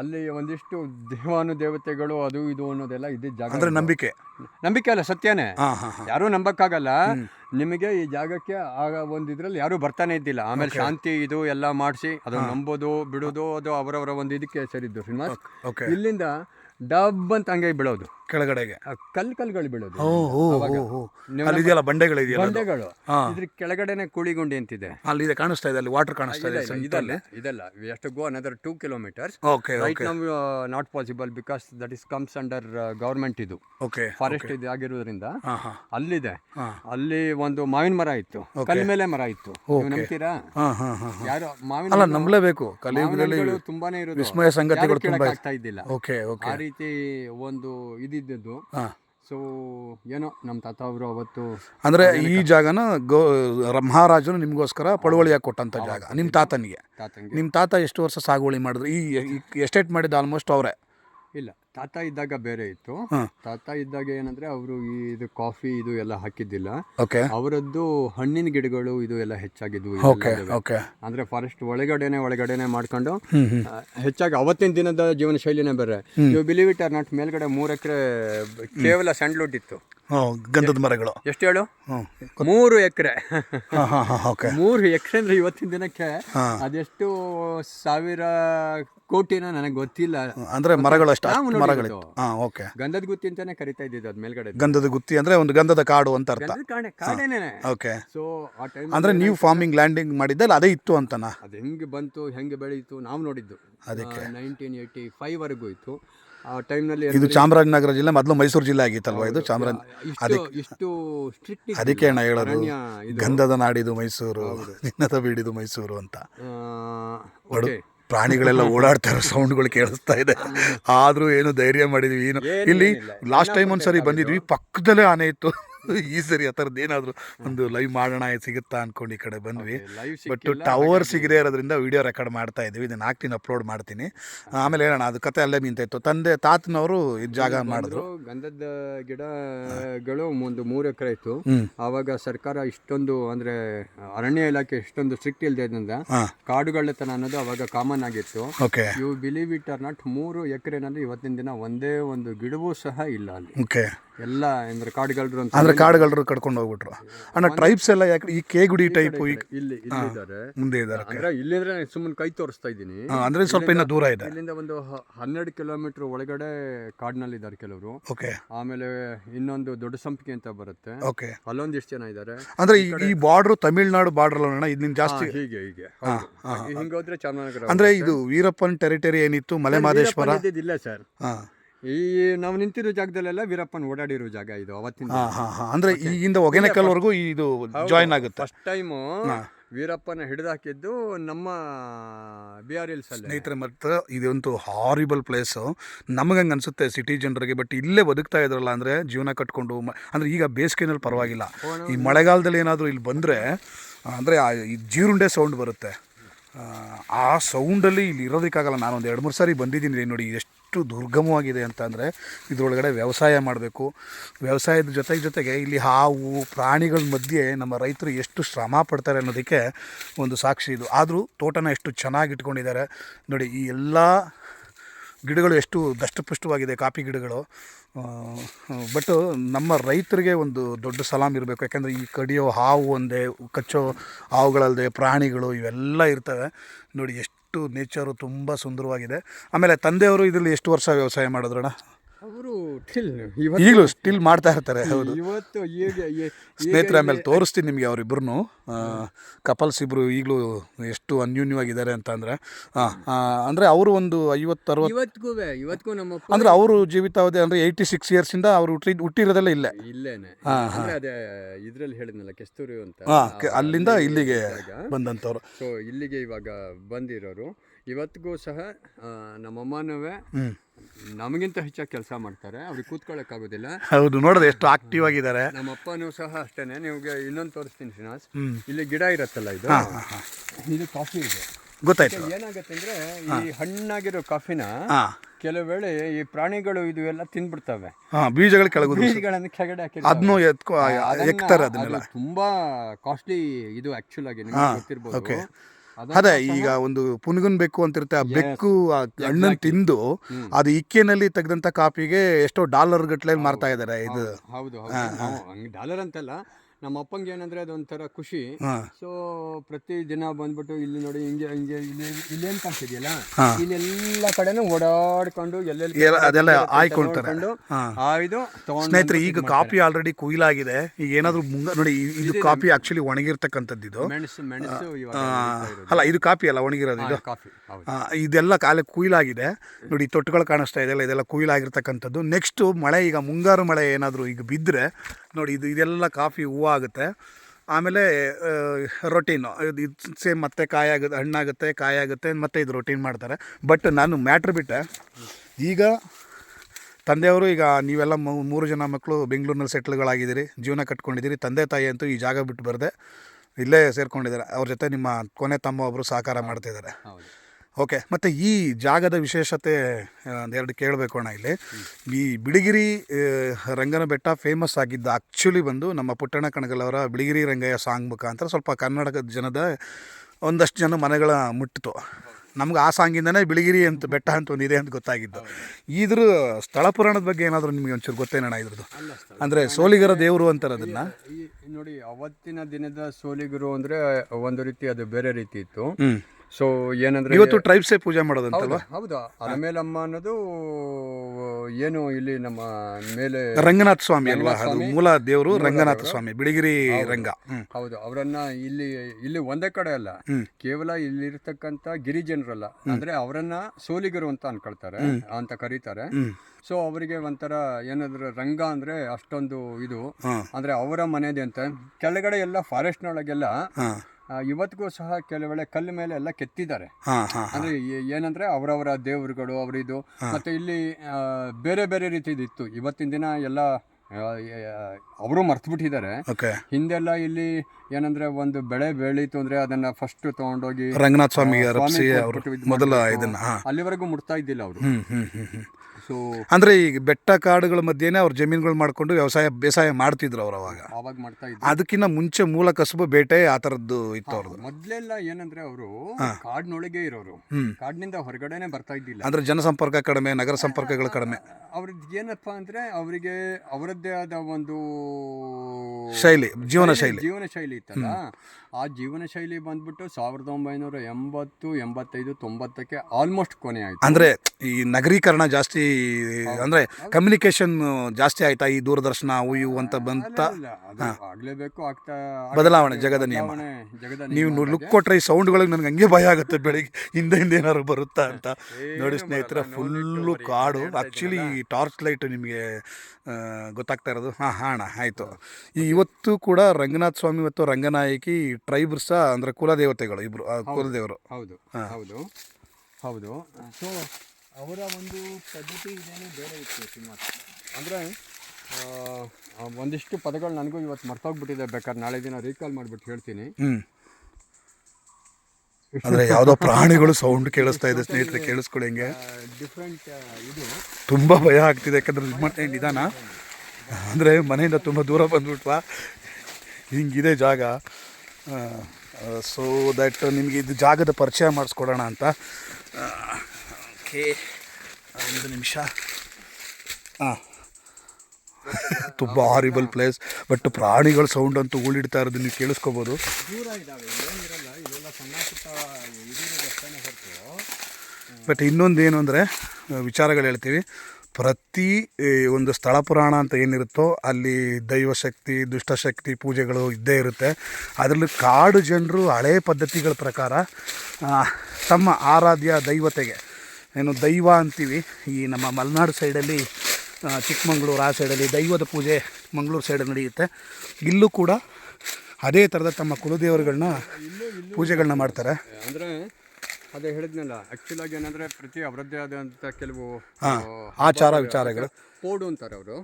S2: ಅಲ್ಲಿ ಒಂದಿಷ್ಟು ದೇವಾನು ದೇವತೆಗಳು ಅದು ಇದು ಅನ್ನೋದೆಲ್ಲ ಇದ್ದಿದ್ದ ಜಾಗ.
S1: ನಂಬಿಕೆ.
S2: ನಂಬಿಕೆ ಅಲ್ಲ ಸತ್ಯನೇ. ಯಾರು ನಂಬಕ್ಕಾಗಲ್ಲ. ನಿಮಗೆ ಈ ಜಾಗಕ್ಕೆ ಆಗ ಒಂದು ಇದ್ರಲ್ಲಿ ಯಾರೂ ಬರ್ತಾನೆ ಇದ್ದಿಲ್ಲ. ಆಮೇಲೆ ಶಾಂತಿ ಇದು ಎಲ್ಲ ಮಾಡಿಸಿ ಅದು ನಂಬೋದು ಬಿಡೋದು ಅದು ಅವರವರ ಒಂದು ಇದಕ್ಕೆ ಸೇರಿದ್ದು ಶ್ರೀನಿವಾಸ್. ಇಲ್ಲಿಂದ ಡಬ್ ಅಂತ ಹಂಗೆ ಬೀಳೋದು.
S1: ಕೆಳಗಡೆಗೆ.
S2: ಕಲ್ ಕಲ್ಗಳು ಬೀಳೋದು.
S1: ಇದೆಯಲ್ಲ ಅದು.
S2: ಬಂಡೆಗಳು.
S1: ಹಾ.
S2: ಇದ್ರ ಕೆಳಗಡೆನೆ ಕುಳಿಗುಂಡಿ ಅಂತಿದೆ.
S1: ಅಲ್ಲಿ ಇದೆ ಕಾಣಿಸ್ತಾ ಇದೆ ಅಲ್ಲಿ ವಾಟರ್ ಕಾಣಿಸ್ತಾ ಇದೆ
S2: ಇದೆಲ್ಲ- ಇದಲ್ಲ. ಇದಲ್ಲ ಎಷ್ಟು go another two kilometres
S1: okay
S2: right ನಮ್ not possible because that is comes under government ಇದು.
S1: ಓಕೆ
S2: ಫಾರೆಸ್ಟ್ ಇದು ಆಗಿರೋದ್ರಿಂದ
S1: ಹಾ ಹಾ.
S2: ಅಲ್ಲಿದೆ.
S1: ಹಾ.
S2: ಅಲ್ಲಿ ಒಂದು ಮಾವಿನ ಮರ ಇತ್ತು. ಕಲ್ ಮೇಲೆ ಮರ ಇತ್ತು. ನೀವು ನಂಬ್ತೀರಾ?
S1: ಹಾ ಹಾ ಹಾ
S2: ಯಾರು ಮಾವಿನ
S1: ಅಲ್ಲ ನಂಬಲೇಬೇಕು. ಕಲಿಯುಗದಲ್ಲಿ
S2: ತುಂಬಾನೇ ಇರೋದು.
S1: ವಿಸ್ಮಯ ಸಂಗತಿಗಳು
S2: ಯಾರು
S1: ತುಂಬಾ
S2: ಆಗ್ತಾ ಇದ್ದಿಲ್ಲ.
S1: ಓಕೆ ಓಕೆ
S2: ಆ ರೀತಿ ಒಂದು ಇದಿದ್ದದ್ದು. ಸೊ ಏನೋ ನಮ್ಮ ತಾತ ಅವರು ಅವತ್ತು
S1: ಅಂದ್ರೆ ಈ ಜಾಗನ ಗೋ ಮಹಾರಾಜನು ನಿಮಗೋಸ್ಕರ ಪಳುವಳಿಯಾಗಿ ಕೊಟ್ಟಂತ ಜಾಗ. ನಿಮ್ಮ ತಾತನಿಗೆ.
S2: ತಾತಂಗೆ.
S1: ನಿಮ್ಮ ತಾತ ಎಷ್ಟು ವರ್ಷ ಸಾಗುವಳಿ ಮಾಡಿದ್ರು? ಈ ಎಸ್ಟೇಟ್ ಮಾಡಿದ್ದು ಆಲ್ಮೋಸ್ಟ್ ಅವರೇ.
S2: ಇಲ್ಲ. ತಾತ ಇದ್ದಾಗ ಬೇರೆ ಇತ್ತು. ತಾತ ಇದ್ದಾಗ ಏನಂದ್ರೆ ಅವರು ಇದು ಕಾಫಿ ಇದು ಎಲ್ಲ ಹಾಕಿದ್ದಿಲ್ಲ.
S1: ಓಕೆ.
S2: ಅವರದ್ದು ಹಣ್ಣಿನ ಗಿಡಗಳು ಇದು ಎಲ್ಲ ಹೆಚ್ಚಾಗಿದ್ವು.
S1: ಓಕೆ
S2: ಇದೆಲ್ಲ ಇದಾವೆ.
S1: ಓಕೆ.
S2: ಅಂದ್ರೆ ಫಾರೆಸ್ಟ್ ಒಳಗಡೆನೆ ಒಳಗಡೆನೆ ಮಾಡ್ಕೊಂಡು ಆ, ಹೆಚ್ಚಾಗಿ ಅವತ್ತಿನ ದಿನದ ಜೀವನ ಶೈಲಿನೇ ಬೇರೆ. ನೀವು ಬಿಲೀವ್ ಇಟ್ ಆರ್ ನಾಟ್ ಮೇಲ್ಗಡೆ ಮೂರು ಎಕರೆ ಕೇವಲ ಸ್ಯಾಂಡ್ಲುಡ್ ಇತ್ತು.
S1: ಹ್ಞೂ ಗಂಧದ ಮರಗಳು.
S2: ಎಷ್ಟು ಹೇಳು?
S1: ಹ್ಞೂ
S2: ಮೂರು ಎಕರೆ.
S1: ಹಾಂ ಹಾಂ ಹಾಂ ಓಕೆ.
S2: ಮೂರು ಎಕರೆ ಅಂದ್ರೆ ಇವತ್ತಿನ ದಿನಕ್ಕೆ. ಅದೆಷ್ಟು ಸಾವಿರ ಕೋಟಿನ ನನಗೆ ಗೊತ್ತಿಲ್ಲ.
S1: ಅಂದ್ರೆ ಮರಗಳು ಅಷ್ಟು
S2: ನಾವು
S1: ಅಷ್ಟು ಮರಗಳಿತ್ತು. ಹಾ ಓಕೆ.
S2: ಗಂಧದ ಗುತ್ತಿ ಅಂತಾನೆ ಕರಿತಾ ಇದ್ದಿದ್ದು ಅದ್ ಮೇಲ್ಗಡೆ.
S1: ಗಂಧದ ಗುತ್ತಿ ಅಂದ್ರೆ ಒಂದು ಗಂಧದ ಕಾಡು ಅಂತ ಅರ್ಥ.
S2: ಗಂಧದ ಕಾಡೆ ಕಾಡೇನೆ
S1: ಓಕೆ.
S2: ಸೊ ಆ ಟೈಮ್
S1: ಅಂದ್ರೆ ನೀವು ಫಾರ್ಮಿಂಗ್ ಲ್ಯಾಂಡಿಂಗ್ ಮಾಡಿದ್ದಲ್ಲ ಅದೇ ಇತ್ತು ಅಂತನಾ?
S2: ಅದು ಹೆಂಗೆ ಬಂತು ಹೆಂಗೆ ಬೆಳೀತು ನಾವು ನೋಡಿದ್ದು.
S1: ಅದಕ್ಕೆ.
S2: ನೈನ್ಟೀನ್ ಏಯ್ಟಿ ಫೈವ್ ವರೆಗೂ ಇತ್ತು. ಆ ಟೈಮ್ನಲ್ಲಿ
S1: ಇದು ಚಾಮರಾಜನಗರ ಜಿಲ್ಲೆ ಮೊದಲು ಮೈಸೂರು ಜಿಲ್ಲೆ ಆಗಿತ್ತಲ್ವಾ ಇದು? ಚಾಮರಾಜ
S2: ಇಷ್ಟು ಇಷ್ಟು ಸ್ಟ್ರಿಕ್ಟ್
S1: ಅದಕ್ಕೆ ಅಣ್ಣ ಹೇಳೋದು ಗಂಧದ ನಾಡಿದು ಮೈಸೂರು ಚಿನ್ನದ ಬೀಡಿದು ಮೈಸೂರು ಅಂತ. ಪ್ರಾಣಿಗಳೆಲ್ಲ ಓಡಾಡ್ತಾ ಇರೋ ಸೌಂಡ್ಗಳು ಕೇಳಿಸ್ತಾ ಇದೆ. ಆದ್ರೂ ಏನು ಧೈರ್ಯ ಮಾಡಿದ್ವಿ. ಏನು ಇಲ್ಲಿ ಲಾಸ್ಟ್ ಟೈಮ್ ಒಂದ್ಸರಿ ಬಂದಿದ್ವಿ ಪಕ್ಕದಲ್ಲೇ ಆನೆ ಇತ್ತು. ಈ ಸರಿ ಆ ಥರದ್ದು ಏನಾದರೂ ಒಂದು ಲೈವ್ ಮಾಡೋಣ ಸಿಗುತ್ತಾ ಅಂದ್ಕೊಂಡು ಈ ಕಡೆ ಬಂದ್ವಿ.
S2: ಲೈವ್
S1: ಬಟ್ ಟವರ್ ಸಿಗದೆ ಇರೋದ್ರಿಂದ ವಿಡಿಯೋ ರೆಕಾರ್ಡ್ ಮಾಡ್ತಾ ಇದ್ದೀವಿ. ಇದನ್ನ ಹಾಕ್ತೀನಿ ಅಪ್ಲೋಡ್ ಮಾಡ್ತೀನಿ. ಆಮೇಲೆ ಹೇಳೋಣ ಅದು ಕತೆ ಅಲ್ಲೇ ನಿಂತಾಯ್ತು. ತಂದೆ ತಾತನವರು ಇದು ಜಾಗ ಮಾಡಿದ್ರು.
S2: ಗಂಧದ ಗಿಡಗಳು ಒಂದು ಮೂರು ಎಕರೆ ಇತ್ತು. ಆವಾಗ ಸರ್ಕಾರ ಇಷ್ಟೊಂದು ಅಂದ್ರೆ ಅರಣ್ಯ ಇಲಾಖೆ ಇಷ್ಟೊಂದು ಸ್ಟ್ರಿಕ್ಟ್ ಇಲ್ಲದೆ ಕಾಡುಗಳ್ಳತನ ಅನ್ನೋದು ಅವಾಗ ಕಾಮನ್ ಆಗಿತ್ತು. You believe it or not ಮೂರು ಎಕರೆನಲ್ಲಿ ಇವತ್ತಿನ ದಿನ ಒಂದೇ ಒಂದು ಗಿಡವೂ ಸಹ ಇಲ್ಲ ಅಲ್ಲಿ.
S1: ಓಕೆ
S2: ಎಲ್ಲ ಅಂದ್ರೆ ಕಾಡುಗಳ್ಳರು ಅಂತ
S1: ಅಂದ್ರೆ ಕಾಡುಗಳರು ಕಡ್ಕೊಂಡು ಹೋಗ್ಬಿಟ್ರು. ಅಣ್ಣ ಟ್ರೈಬ್ಸ್ ಎಲ್ಲ ಯಾಕೆ ಈ ಕೇಗುಡಿ ಟೈಪ್ ಈ
S2: ಇಲ್ಲಿ ಇಲ್ಲಿದ್ದಾರೆ
S1: ಮುಂದೆ ಇದ್ದಾರೆ
S2: ಅಂದ್ರೆ ಇಲ್ಲಿಂದ್ರೆ ಸುಮ್ಮನೆ ಕೈ ತೋರಿಸ್ತಾ ಇದ್ದೀನಿ.
S1: ಅಂದ್ರೆ ಸ್ವಲ್ಪ ಇನ್ನ ದೂರ ಇದೆ.
S2: ಇಲ್ಲಿಂದ ಒಂದು ಹ- ಹನ್ನೆರಡು ಕಿಲೋಮೀಟರ್ ಒಳಗಡೆ ಕಾಡಿನಲ್ಲಿದ್ದಾರೆ ಕೆಲವರು.
S1: ಓಕೆ.
S2: ಆಮೇಲೆ ಇನ್ನೊಂದು ದೊಡ್ಡ ಸಂಪಿಗೆ ಅಂತ ಬರುತ್ತೆ.
S1: ಓಕೆ.
S2: ಅಲ್ಲೊಂದಿಷ್ಟು ಜನ ಇದ್ದಾರೆ.
S1: ಅಂದ್ರೆ ಈ ಈ ಬಾರ್ಡ್ರು ತಮಿಳ್ನಾಡು ಬಾರ್ಡರ್ ಅಣ್ಣ ಇದನ್ನ ಜಾಸ್ತಿ
S2: ಹೀಗೆ ಹೀಗೆ. ಹೌದು. ಹಿಂಗೆ ಹೋದ್ರೆ ಚಾಮರಾಜನಗರ
S1: ಅಂದ್ರೆ ಇದು ವೀರಪ್ಪನ್ ಟೆರಿಟರಿ ಏನಿತ್ತು? ಮಲೆ ಮಹದೇಶ್ವರ
S2: ಇಲ್ಲ ಸರ್.
S1: ಹಾ.
S2: ಈ ನಾವು ನಿಂತಿರೋ ಜಾಗದಲ್ಲೆಲ್ಲ ವೀರಪ್ಪನ್ ಓಡಾಡಿರೋ ಜಾಗ ಇದು ಅವತ್ತಿನ
S1: ಹಾ ಹಾ ಹಾ. ಅಂದ್ರೆ ಈಗಿಂದ ಹೊಗೆನಕಲ್ವರೆಗೂ ಇದು ಜಾಯಿನ್ ಆಗುತ್ತೆ.
S2: ಫಸ್ಟ್ ಟೈಮು ವೀರಪ್ಪನ ಹಿಡಿದಾಕಿದ್ದು ನಮ್ಮ ಬಿ ಆರ್ ಎಲ್
S1: ಸ್ನೇಹಿತರೆ ಮತ್ತು ಇದಂತೂ ಹಾರಿಬಲ್ ಪ್ಲೇಸು ನಮಗೆ ಹಂಗೆ ಅನಿಸುತ್ತೆ ಸಿಟಿ ಜನರಿಗೆ ಬಟ್ ಇಲ್ಲೇ ಬದುಕ್ತಾ ಇದ್ರಲ್ಲ ಅಂದರೆ ಜೀವನ ಕಟ್ಕೊಂಡು ಅಂದರೆ ಈಗ ಬೇಸಿಗೆನಲ್ಲಿ ಪರವಾಗಿಲ್ಲ. ಈ ಮಳೆಗಾಲದಲ್ಲಿ ಏನಾದರೂ ಇಲ್ಲಿ ಬಂದರೆ ಅಂದರೆ ಈ ಜೀರುಂಡೆ ಸೌಂಡ್ ಬರುತ್ತೆ. ಆ, ಆ ಸೌಂಡಲ್ಲಿ ಇಲ್ಲಿ ಇರೋದಕ್ಕಾಗಲ್ಲ. ನಾನು ಒಂದು ಎರಡು ಮೂರು ಸಾರಿ ಬಂದಿದ್ದೀನಿ ನೋಡಿ ಎಷ್ಟು ದುರ್ಗಮವಾಗಿದೆ ಅಂತ ಅಂದರೆ ಇದರೊಳಗಡೆ ವ್ಯವಸಾಯ ಮಾಡಬೇಕು. ವ್ಯವಸಾಯದ ಜೊತೆಗೆ ಜೊತೆಗೆ ಇಲ್ಲಿ ಹಾವು, ಪ್ರಾಣಿಗಳ ಮಧ್ಯೆ ನಮ್ಮ ರೈತರು ಎಷ್ಟು ಶ್ರಮ ಪಡ್ತಾರೆ ಅನ್ನೋದಕ್ಕೆ ಒಂದು ಸಾಕ್ಷಿ ಇದು. ಆದರೂ ತೋಟನ ಎಷ್ಟು ಚೆನ್ನಾಗಿ ಇಟ್ಕೊಂಡಿದ್ದಾರೆ. ನೋಡಿ, ಈ ಎಲ್ಲ ಗಿಡಗಳು ಎಷ್ಟು ದಷ್ಟಪುಷ್ಟವಾಗಿದೆ ಕಾಫಿ ಗಿಡಗಳು. ಬಟ್ ನಮ್ಮ ರೈತರಿಗೆ ಒಂದು ದೊಡ್ಡ ಸಲಾಮ್ ಇರಬೇಕು. ಯಾಕೆಂದರೆ ಈ ಕಡಿಯೋ ಹಾವು ಒಂದೇ, ಕಚ್ಚೋ ಹಾವುಗಳಲ್ಲದೆ ಪ್ರಾಣಿಗಳು ಇವೆಲ್ಲ ಇರ್ತವೆ. ನೋಡಿ, ಎಷ್ಟು ನೇಚರು ತುಂಬ ಸುಂದರವಾಗಿದೆ. ಆಮೇಲೆ ತಂದೆಯವರು ಇದರಲ್ಲಿ ಎಷ್ಟು ವರ್ಷ ವ್ಯವಸಾಯ ಮಾಡಿದ್ರಣ್ಣ?
S2: ಅವರು ಟಿಲ್
S1: ಈಗಲೂ ಸ್ಟಿಲ್ ಮಾಡ್ತಾ ಇರ್ತಾರೆ ಹೌದು.
S2: ಇವತ್ತು ಈಗ
S1: ಸ್ನೇಹಿತರ ಆಮೇಲೆ ತೋರಿಸ್ತೀನಿ ನಿಮಗೆ ಅವರಿಬ್ಬರು ಕಪಲ್ಸ್ ಇಬ್ಬರು ಈಗಲೂ ಎಷ್ಟು ಅನ್ಯೂನ್ಯವಾಗಿದ್ದಾರೆ ಅಂತ ಅಂದರೆ ಅಂದ್ರೆ ಅವರು ಒಂದು ಐವತ್ತು ಅರವತ್ತು
S2: ಇವತ್ತಿಗೂ ಇವತ್ತಿಗೂ ನಮ್ಮ
S1: ಅಂದರೆ ಅವರು ಜೀವಿತಾವಧಿ ಅಂದರೆ ಏಯ್ಟಿ ಸಿಕ್ಸ್ ಇಯರ್ಸಿಂದ ಅವರು ಹುಟ್ಟಿ ಹುಟ್ಟಿರೋದೆಲ್ಲ ಇಲ್ಲೇ.
S2: ಇಲ್ಲೇನೆ. ಅದೇ ಇದ್ರಲ್ಲಿ ಹೇಳಿದ್ನಲ್ಲ ಕೆಸ್ತೂರಿ ಅಂತ.
S1: ಅಲ್ಲಿಂದ ಇಲ್ಲಿಗೆ ಬಂದಂಥವ್ರು
S2: ಸೊ ಇಲ್ಲಿಗೆ ಇವಾಗ ಬಂದಿರೋರು. ಇವತ್ತಿಗೂ ಸಹ ನಮ್ಮಮ್ಮನವೇ ನಮಗಿಂತ ಹೆಚ್ಚಾಗಿ ಕೆಲಸ ಮಾಡ್ತಾರೆ. ಅವ್ರಿಗೆ ಕೂತ್ಕೊಳ್ಳೋಕ್ಕಾಗೋದಿಲ್ಲ
S1: ಹೌದು ನೋಡೋದು ಎಷ್ಟು ಆಕ್ಟಿವ್ ಆಗಿದ್ದಾರೆ.
S2: ನಮ್ಮ ಅಪ್ಪನೂ ಸಹ ಅಷ್ಟೇನೆ. ನಿಮಗೆ ಇನ್ನೊಂದು ತೋರಿಸ್ತೀನಿ ಶ್ರೀನಿವಾಸ್. ಇಲ್ಲಿ ಗಿಡ ಇರತ್ತಲ್ಲ ಇದು? ಇದು ಕಾಫಿ ಇದೆ.
S1: ಗೊತ್ತಾಯ್ತು.
S2: ಏನಾಗುತ್ತೆ ಅಂದ್ರೆ ಈ ಹಣ್ಣಾಗಿರೋ ಕಾಫಿನ ಕೆಲವು ವೇಳೆ ಈ ಪ್ರಾಣಿಗಳು ಇದು ಎಲ್ಲ
S1: ತಿನ್ಬಿಡ್ತವೆ. ಬೀಜಗಳು ಕೆಳಗೆ
S2: ಬೀಜಗಳನ್ನು ಕೆಳಗಡೆ ಹಾಕಿ
S1: ಅದನ್ನು ಎತ್ಕೋ ಅದನ್ನೆಲ್ಲ.
S2: ತುಂಬಾ ಕಾಸ್ಟ್ಲಿ ಇದು ಆಕ್ಚುಲ್ ಆಗಿ ನಿಮ್ಗೆ ಗೊತ್ತಿರ್ಬೋದು.
S1: ಅದೇ ಈಗ ಒಂದು ಪುನಗನ್ ಬೆಕ್ಕು ಅಂತಿರುತ್ತೆ ಆ ಬೆಕ್ಕು ಆ ಹಣ್ಣನ್ನು ತಿಂದು ಅದು ಇಕ್ಕೆನಲ್ಲಿ ತೆಗೆದಂತ ಕಾಪಿಗೆ ಎಷ್ಟೋ ಡಾಲರ್ ಗಟ್ಟಲೆ ಮಾರ್ತಾ ಇದ್ದಾರೆ ಇದು.
S2: ಹೌದು ಹೌದು ನಾವು ಹಂಗೆ ಡಾಲರ್ ಅಂತಲ್ಲ ನಮ್ಮ ಅಪ್ಪಂಗೆ ಏನಂದ್ರೆ ಅದೊಂಥರ ಖುಷಿ. ಸೊ ಪ್ರತಿ ದಿನ ಬಂದ್ಬಿಟ್ಟು ಇಲ್ಲಿ ನೋಡಿ ಹಿಂಗೆ ಹಿಂಗೆ ಇಲ್ಲಿ ಇಲ್ಲೇನು ಕಾಣ್ತಿದೆಯಲ್ಲ. ಇಲ್ಲೆಲ್ಲ ಕಡೆನೂ ಓಡಾಡ್ಕೊಂಡು ಎಲ್ಲೆಲ್ಲಿ
S1: ಎಲ್ಲ- ಅದೆಲ್ಲ ಆಯ್ಕೊಳ್ತಾರೆ.
S2: ಆಯ್ದು
S1: ಸ್ನೇಹಿತರೆ ಈಗ ಕಾಫಿ ಆಲ್ರೆಡಿ ಕುಯ್ಲಾಗಿದೆ ಈಗ ಏನಾದ್ರು ಮುಂಗ ನೋಡಿ ಇದು ಕಾಫಿ ಆಕ್ಚುಲಿ ಒಣಗಿರ್ತಕ್ಕಂಥದ್ದು ಇದು. ಅಲ್ಲ ಇದು ಕಾಫಿ ಅಲ್ಲ ಒಣಗಿರೋದು ಇದು? ಇದೆಲ್ಲ ಕಾಲ ಕುಯ್ಲಾಗಿದೆ ನೋಡಿ ತೊಟ್ಟುಗಳು ಕಾಣಿಸ್ತಾ ಇದೆಲ್ಲ ಇದೆಲ್ಲ ಕುಯ್ಲಾಗಿರ್ತಕ್ಕಂಥದ್ದು ನೆಕ್ಸ್ಟ್ ಮಳೆ ಈಗ ಮುಂಗಾರು ಮಳೆ ಏನಾದರೂ ಈಗ ಬಿದ್ದರೆ ನೋಡಿ, ಇದು ಇದೆಲ್ಲ ಕಾಫಿ ಹೂವು ಆಗುತ್ತೆ. ಆಮೇಲೆ ರೊಟೀನು, ಇದು ಇದು ಸೇಮ್ ಮತ್ತೆ ಕಾಯಾಗುತ್ತೆ ಹಣ್ಣಾಗುತ್ತೆ ಕಾಯಾಗುತ್ತೆ ಮತ್ತೆ ಇದು ರೊಟೀನ್ ಮಾಡ್ತಾರೆ. ಬಟ್ ನಾನು ಮ್ಯಾಟ್ರ್ ಬಿಟ್ಟೆ. ಈಗ ತಂದೆಯವರು ಈಗ ನೀವೆಲ್ಲ ಮೂರು ಜನ ಮಕ್ಕಳು ಬೆಂಗಳೂರಿನಲ್ಲಿ ಸೆಟ್ಲ್ಗಳಾಗಿದ್ದೀರಿ, ಜೀವನ ಕಟ್ಕೊಂಡಿದ್ದೀರಿ, ತಂದೆ ತಾಯಿ ಅಂತೂ ಈ ಜಾಗ ಬಿಟ್ಟು ಬರದೆ ಇಲ್ಲೇ ಸೇರ್ಕೊಂಡಿದ್ದಾರೆ. ಅವ್ರ ಜೊತೆ ನಿಮ್ಮ ಕೊನೆ ತಮ್ಮ ಒಬ್ಬರು ಸಹಕಾರ ಮಾಡ್ತಿದ್ದಾರೆ. ಓಕೆ ಮತ್ತು ಈ ಜಾಗದ ವಿಶೇಷತೆ ಎರಡು ಕೇಳಬೇಕು ಅಣ್ಣ ಇಲ್ಲಿ. ಈ ಬಿಳಿಗಿರಿ ರಂಗನ ಬೆಟ್ಟ ಫೇಮಸ್ ಆಗಿದ್ದ ಆ್ಯಕ್ಚುಲಿ ಬಂದು ನಮ್ಮ ಪುಟ್ಟಣ್ಣ ಕಣಗಲವರ ಬಿಳಿಗಿರಿ ರಂಗಯ್ಯ ಸಾಂಗ್ ಮುಖಾಂತರ ಸ್ವಲ್ಪ ಕನ್ನಡದ ಜನದ ಒಂದಷ್ಟು ಜನ ಮನೆಗಳ ಮುಟ್ಟಿತು. ನಮ್ಗೆ ಆ ಸಾಂಗಿಂದನೇ ಬಿಳಿಗಿರಿ ಅಂತ ಬೆಟ್ಟ ಅಂತ ಒಂದಿದೆ ಅಂತ ಗೊತ್ತಾಗಿದ್ದು. ಇದ್ರ ಸ್ಥಳ ಪುರಾಣದ ಬಗ್ಗೆ ಏನಾದರೂ ನಿಮಗೆ ಒಂಚೂರು ಗೊತ್ತೇನಣ್ಣ ಇದ್ರದ್ದು? ಅಂದರೆ ಸೋಲಿಗರ ದೇವರು ಅಂತಾರೆ ಅದನ್ನು.
S2: ನೋಡಿ ಅವತ್ತಿನ ದಿನದ ಸೋಲಿಗರು ಅಂದರೆ ಒಂದು ರೀತಿ ಅದು ಬೇರೆ ರೀತಿ ಇತ್ತು. ಸೊ ಏನಂದ್ರೆ
S1: ಇವತ್ತು ಟ್ರೈಬ್ಸೇ ಪೂಜೆ ಮಾಡೋದಂತಲ್ವಾ?
S2: ಹೌದು ಅಲಮೇಲಮ್ಮ ಅನ್ನೋದು ಏನು ಇಲ್ಲಿ ನಮ್ಮ ಮೇಲೆ
S1: ರಂಗನಾಥ ಸ್ವಾಮಿ ಅಲ್ವಾ? ಅದು ಮೂಲ ದೇವರು ರಂಗನಾಥ ಸ್ವಾಮಿ ಬಿಳಿಗಿರಿ ರಂಗ.
S2: ಹೌದು. ಅವರನ್ನ ಇಲ್ಲಿ ಇಲ್ಲಿ ಒಂದೇ ಕಡೆ ಅಲ್ಲ.
S1: ಕೇವಲ
S2: ಕೇವಲ ಇಲ್ಲಿರ್ತಕ್ಕಂಥ ಗಿರಿಜನರಲ್ಲ. ಅಂದ್ರೆ ಅವರನ್ನ ಸೋಲಿಗರು ಅಂತ ಅನ್ಕೊಳ್ತಾರೆ ಅಂತ ಕರೀತಾರೆ. ಸೊ ಅವರಿಗೆ ಒಂಥರ ಏನಾದ್ರು ರಂಗ ಅಂದ್ರೆ ಅಷ್ಟೊಂದು ಇದು. ಅಂದ್ರೆ ಅವರ ಮನೆದೆ ಅಂತ ಕೆಳಗಡೆ ಎಲ್ಲ
S1: ಫಾರೆಸ್ಟ್
S2: ನೊಳಗೆಲ್ಲ ಇವತ್ತಿಗೂ ಸಹ ಕೆಲವೆಡೆ ಕಲ್ಲು ಮೇಲೆ ಎಲ್ಲ ಕೆತ್ತಿದ್ದಾರೆ. ಅಂದ್ರೆ ಏನಂದ್ರೆ ಅವರವರ ದೇವರುಗಳು ಅವರಿದು ಮತ್ತೆ ಇಲ್ಲಿ ಬೇರೆ ಬೇರೆ ರೀತಿದು ಇತ್ತು ಇವತ್ತಿನ ದಿನ ಎಲ್ಲ ಅವರು ಮರ್ತು ಬಿಟ್ಟಿದ್ದಾರೆ
S1: ಓಕೆ.
S2: ಹಿಂದೆಲ್ಲ ಇಲ್ಲಿ ಏನಂದ್ರೆ ಒಂದು ಬೆಳೆ ಬೆಳೀತು ಅಂದ್ರೆ ಅದನ್ನ ಫಸ್ಟ್ ತಗೊಂಡೋಗಿ
S1: ರಂಗನಾಥ
S2: ಸ್ವಾಮಿ ಅಲ್ಲಿವರೆಗೂ ಮುಟ್ತಾ ಇದ್ದಿಲ್ಲ ಅವರು. ಸೊ
S1: ಅಂದ್ರೆ ಈಗ ಬೆಟ್ಟ ಕಾಡುಗಳ ಮಧ್ಯೆನೇ ಅವ್ರು ಜಮೀನುಗಳು ಮಾಡ್ಕೊಂಡು ವ್ಯವಸಾಯ ಬೇಸಾಯ ಮಾಡ್ತಿದ್ರು ಅವ್ರು ಅವಾಗ.
S2: ಆವಾಗ ಮಾಡ್ತಾ ಇದ್ರು.
S1: ಅದಕ್ಕಿಂತ ಮುಂಚೆ ಮೂಲ ಕಸುಬು ಬೇಟೆ ಆ ಥರದ್ದು ಇತ್ತು ಅವ್ರದ್ದು.
S2: ಮೊದ್ಲೆಲ್ಲ ಏನಂದ್ರೆ ಅವರು ಕಾಡಿನೊಳಗೆ ಇರೋರು. ಕಾಡಿನಿಂದ ಹೊರಗಡೆನೆ ಬರ್ತಾ ಇದ್ದಿಲ್ಲ.
S1: ಅಂದ್ರೆ ಜನಸಂಪರ್ಕ ಕಡಿಮೆ ನಗರ ಸಂಪರ್ಕಗಳು ಕಡಿಮೆ.
S2: ಅವ್ರದ್ದು ಏನಪ್ಪಾ ಅಂದ್ರೆ ಅವರಿಗೆ ಅವರದ್ದೇ ಆದ ಒಂದು
S1: ಶೈಲಿ ಜೀವನ ಶೈಲಿ
S2: ಜೀವನ ಶೈಲಿ ಇತ್ತಲ್ಲ? ಆ ಜೀವನ ಶೈಲಿ ಬಂದ್ಬಿಟ್ಟು ಸಾವಿರದ ಒಂಬೈನೂರ ಎಂಬತ್ತು ಎಂಬತ್ತೈದು ತೊಂಬತ್ತಕ್ಕೆ ಆಲ್ಮೋಸ್ಟ್ ಕೊನೆ ಆಯ್ತು.
S1: ಅಂದ್ರೆ ಈ ನಗರೀಕರಣ ಜಾಸ್ತಿ ಅಂದ್ರೆ ಕಮ್ಯುನಿಕೇಶನ್ ಜಾಸ್ತಿ ಆಯ್ತಾ ಈ ದೂರದರ್ಶನ ಅವು ಇವು ಅಂತ ಬಂತ?
S2: ಆಗ್ಲೇಬೇಕು ಆಗ್ತಾ
S1: ಬದಲಾವಣೆ ಜಗದ ನಿಯಮ.
S2: ಜಗದ
S1: ನೀವು ಲುಕ್ ಕೊಟ್ರೆ ಈ ಸೌಂಡ್ಗಳಿಗೆ ನನಗೆ ಹಂಗೆ ಭಯ ಆಗುತ್ತೆ ಬೆಳಿಗ್ಗೆ. ಹಿಂದೆ ಹಿಂದೆ ಏನಾದ್ರು ಬರುತ್ತಾ ಅಂತ. ನೋಡಿ ಸ್ನೇಹಿತರ ಫುಲ್ಲು ಕಾಡು ಆ್ಯಕ್ಚುಲಿ ಟಾರ್ಚ್ ಲೈಟ್ ನಿಮಗೆ ಗೊತ್ತಾಗ್ತಾ ಇರೋದು? ಹಾಂ ಹಾಂ ಆಯಿತು. ಈ ಇವತ್ತು ಕೂಡ ರಂಗನಾಥ ಸ್ವಾಮಿ ಮತ್ತು ರಂಗನಾಯಕಿ ಟ್ರೈಬ್ಸ್ ಅಂದರೆ ಕುಲದೇವತೆಗಳು ಇಬ್ಬರು ಕುಲದೇವರು.
S2: ಹೌದು ಹೌದು ಹೌದು. ಸೊ ಅವರ ಒಂದು ಪದ್ಧತಿ ಇದೇನು ಬೇರೆ ಇತ್ತು ಸಿನಿಮಾ. ಅಂದರೆ ಒಂದಿಷ್ಟು ಪದಗಳು ನನಗೂ ಇವತ್ತು ಮರ್ತೋಗ್ಬಿಟ್ಟಿದೆ ಬೇಕಾದ್ರೆ ನಾಳೆ ದಿನ ರೀಕಾಲ್ ಮಾಡಿಬಿಟ್ಟು ಹೇಳ್ತೀನಿ.
S1: ಅಂದರೆ ಯಾವುದೋ ಪ್ರಾಣಿಗಳು ಸೌಂಡ್ ಕೇಳಿಸ್ತಾ ಇದೆ ಸ್ನೇಹಿತರೆ ಕೇಳಿಸ್ಕೊಳ್ಳಿ ಹಿಂಗೆ.
S2: ಡಿಫ್ರೆಂಟ್ ಇದು.
S1: ತುಂಬ ಭಯ ಆಗ್ತಿದೆ ಯಾಕಂದ್ರೆ ಇದು ಮತ್ತೆ ನಿಧಾನ? ಅಂದರೆ ಮನೆಯಿಂದ ತುಂಬ ದೂರ ಬಂದ್ಬಿಟ್ವಾ? ಹಿಂಗಿದೆ ಜಾಗ. ಸೊ ದಟ್ ನಿಮಗೆ ಇದು ಜಾಗದ ಪರಿಚಯ ಮಾಡಿಸ್ಕೊಡೋಣ ಅಂತ. ಓಕೆ ಒಂದು ನಿಮಿಷ. ಹಾಂ ತುಂಬ ಹಾರಿಬಲ್ ಪ್ಲೇಸ್ ಬಟ್ ಪ್ರಾಣಿಗಳ ಸೌಂಡ್ ಅಂತೂ ಉಳಿಡ್ತಾ ಇರೋದು ನೀವು ಕೇಳಿಸ್ಕೋಬೋದು. ಬಟ್ ಇನ್ನೊಂದು ಏನು ಅಂದರೆ ವಿಚಾರಗಳು ಹೇಳ್ತೀವಿ. ಪ್ರತಿ ಒಂದು ಸ್ಥಳ ಪುರಾಣ ಅಂತ ಏನಿರುತ್ತೋ ಅಲ್ಲಿ ದೈವಶಕ್ತಿ ದುಷ್ಟಶಕ್ತಿ ಪೂಜೆಗಳು ಇದ್ದೇ ಇರುತ್ತೆ. ಅದರಲ್ಲಿ ಕಾಡು ಜನರು ಹಳೇ ಪದ್ಧತಿಗಳ ಪ್ರಕಾರ ತಮ್ಮ ಆರಾಧ್ಯ ದೈವತೆಗೆ. ಏನು ದೈವ ಅಂತೀವಿ, ಈ ನಮ್ಮ ಮಲೆನಾಡು ಸೈಡಲ್ಲಿ ಚಿಕ್ಕಮಂಗ್ಳೂರು ಆ ಸೈಡಲ್ಲಿ ದೈವದ ಪೂಜೆ ಮಂಗಳೂರು ಸೈಡಲ್ಲಿ ನಡೆಯುತ್ತೆ. ಇಲ್ಲೂ ಕೂಡ ಅದೇ ಥರದ ತಮ್ಮ ಕುಲದೇವರುಗಳನ್ನ ಪೂಜೆಗಳನ್ನ ಮಾಡ್ತಾರೆ.
S2: ಅಂದರೆ ಅದೇ ಹೇಳಿದ್ನಲ್ಲ ಆಕ್ಚುಲಾಗಿ ಏನಂದ್ರೆ ಏನಂದರೆ ಪ್ರತಿ ಅವರದ್ದೇ ಆದಂತ ಕೆಲವು
S1: ಆಚಾರ ವಿಚಾರಗಳು.
S2: ಪೋಡು ಅಂತಾರೆ ಅವರು.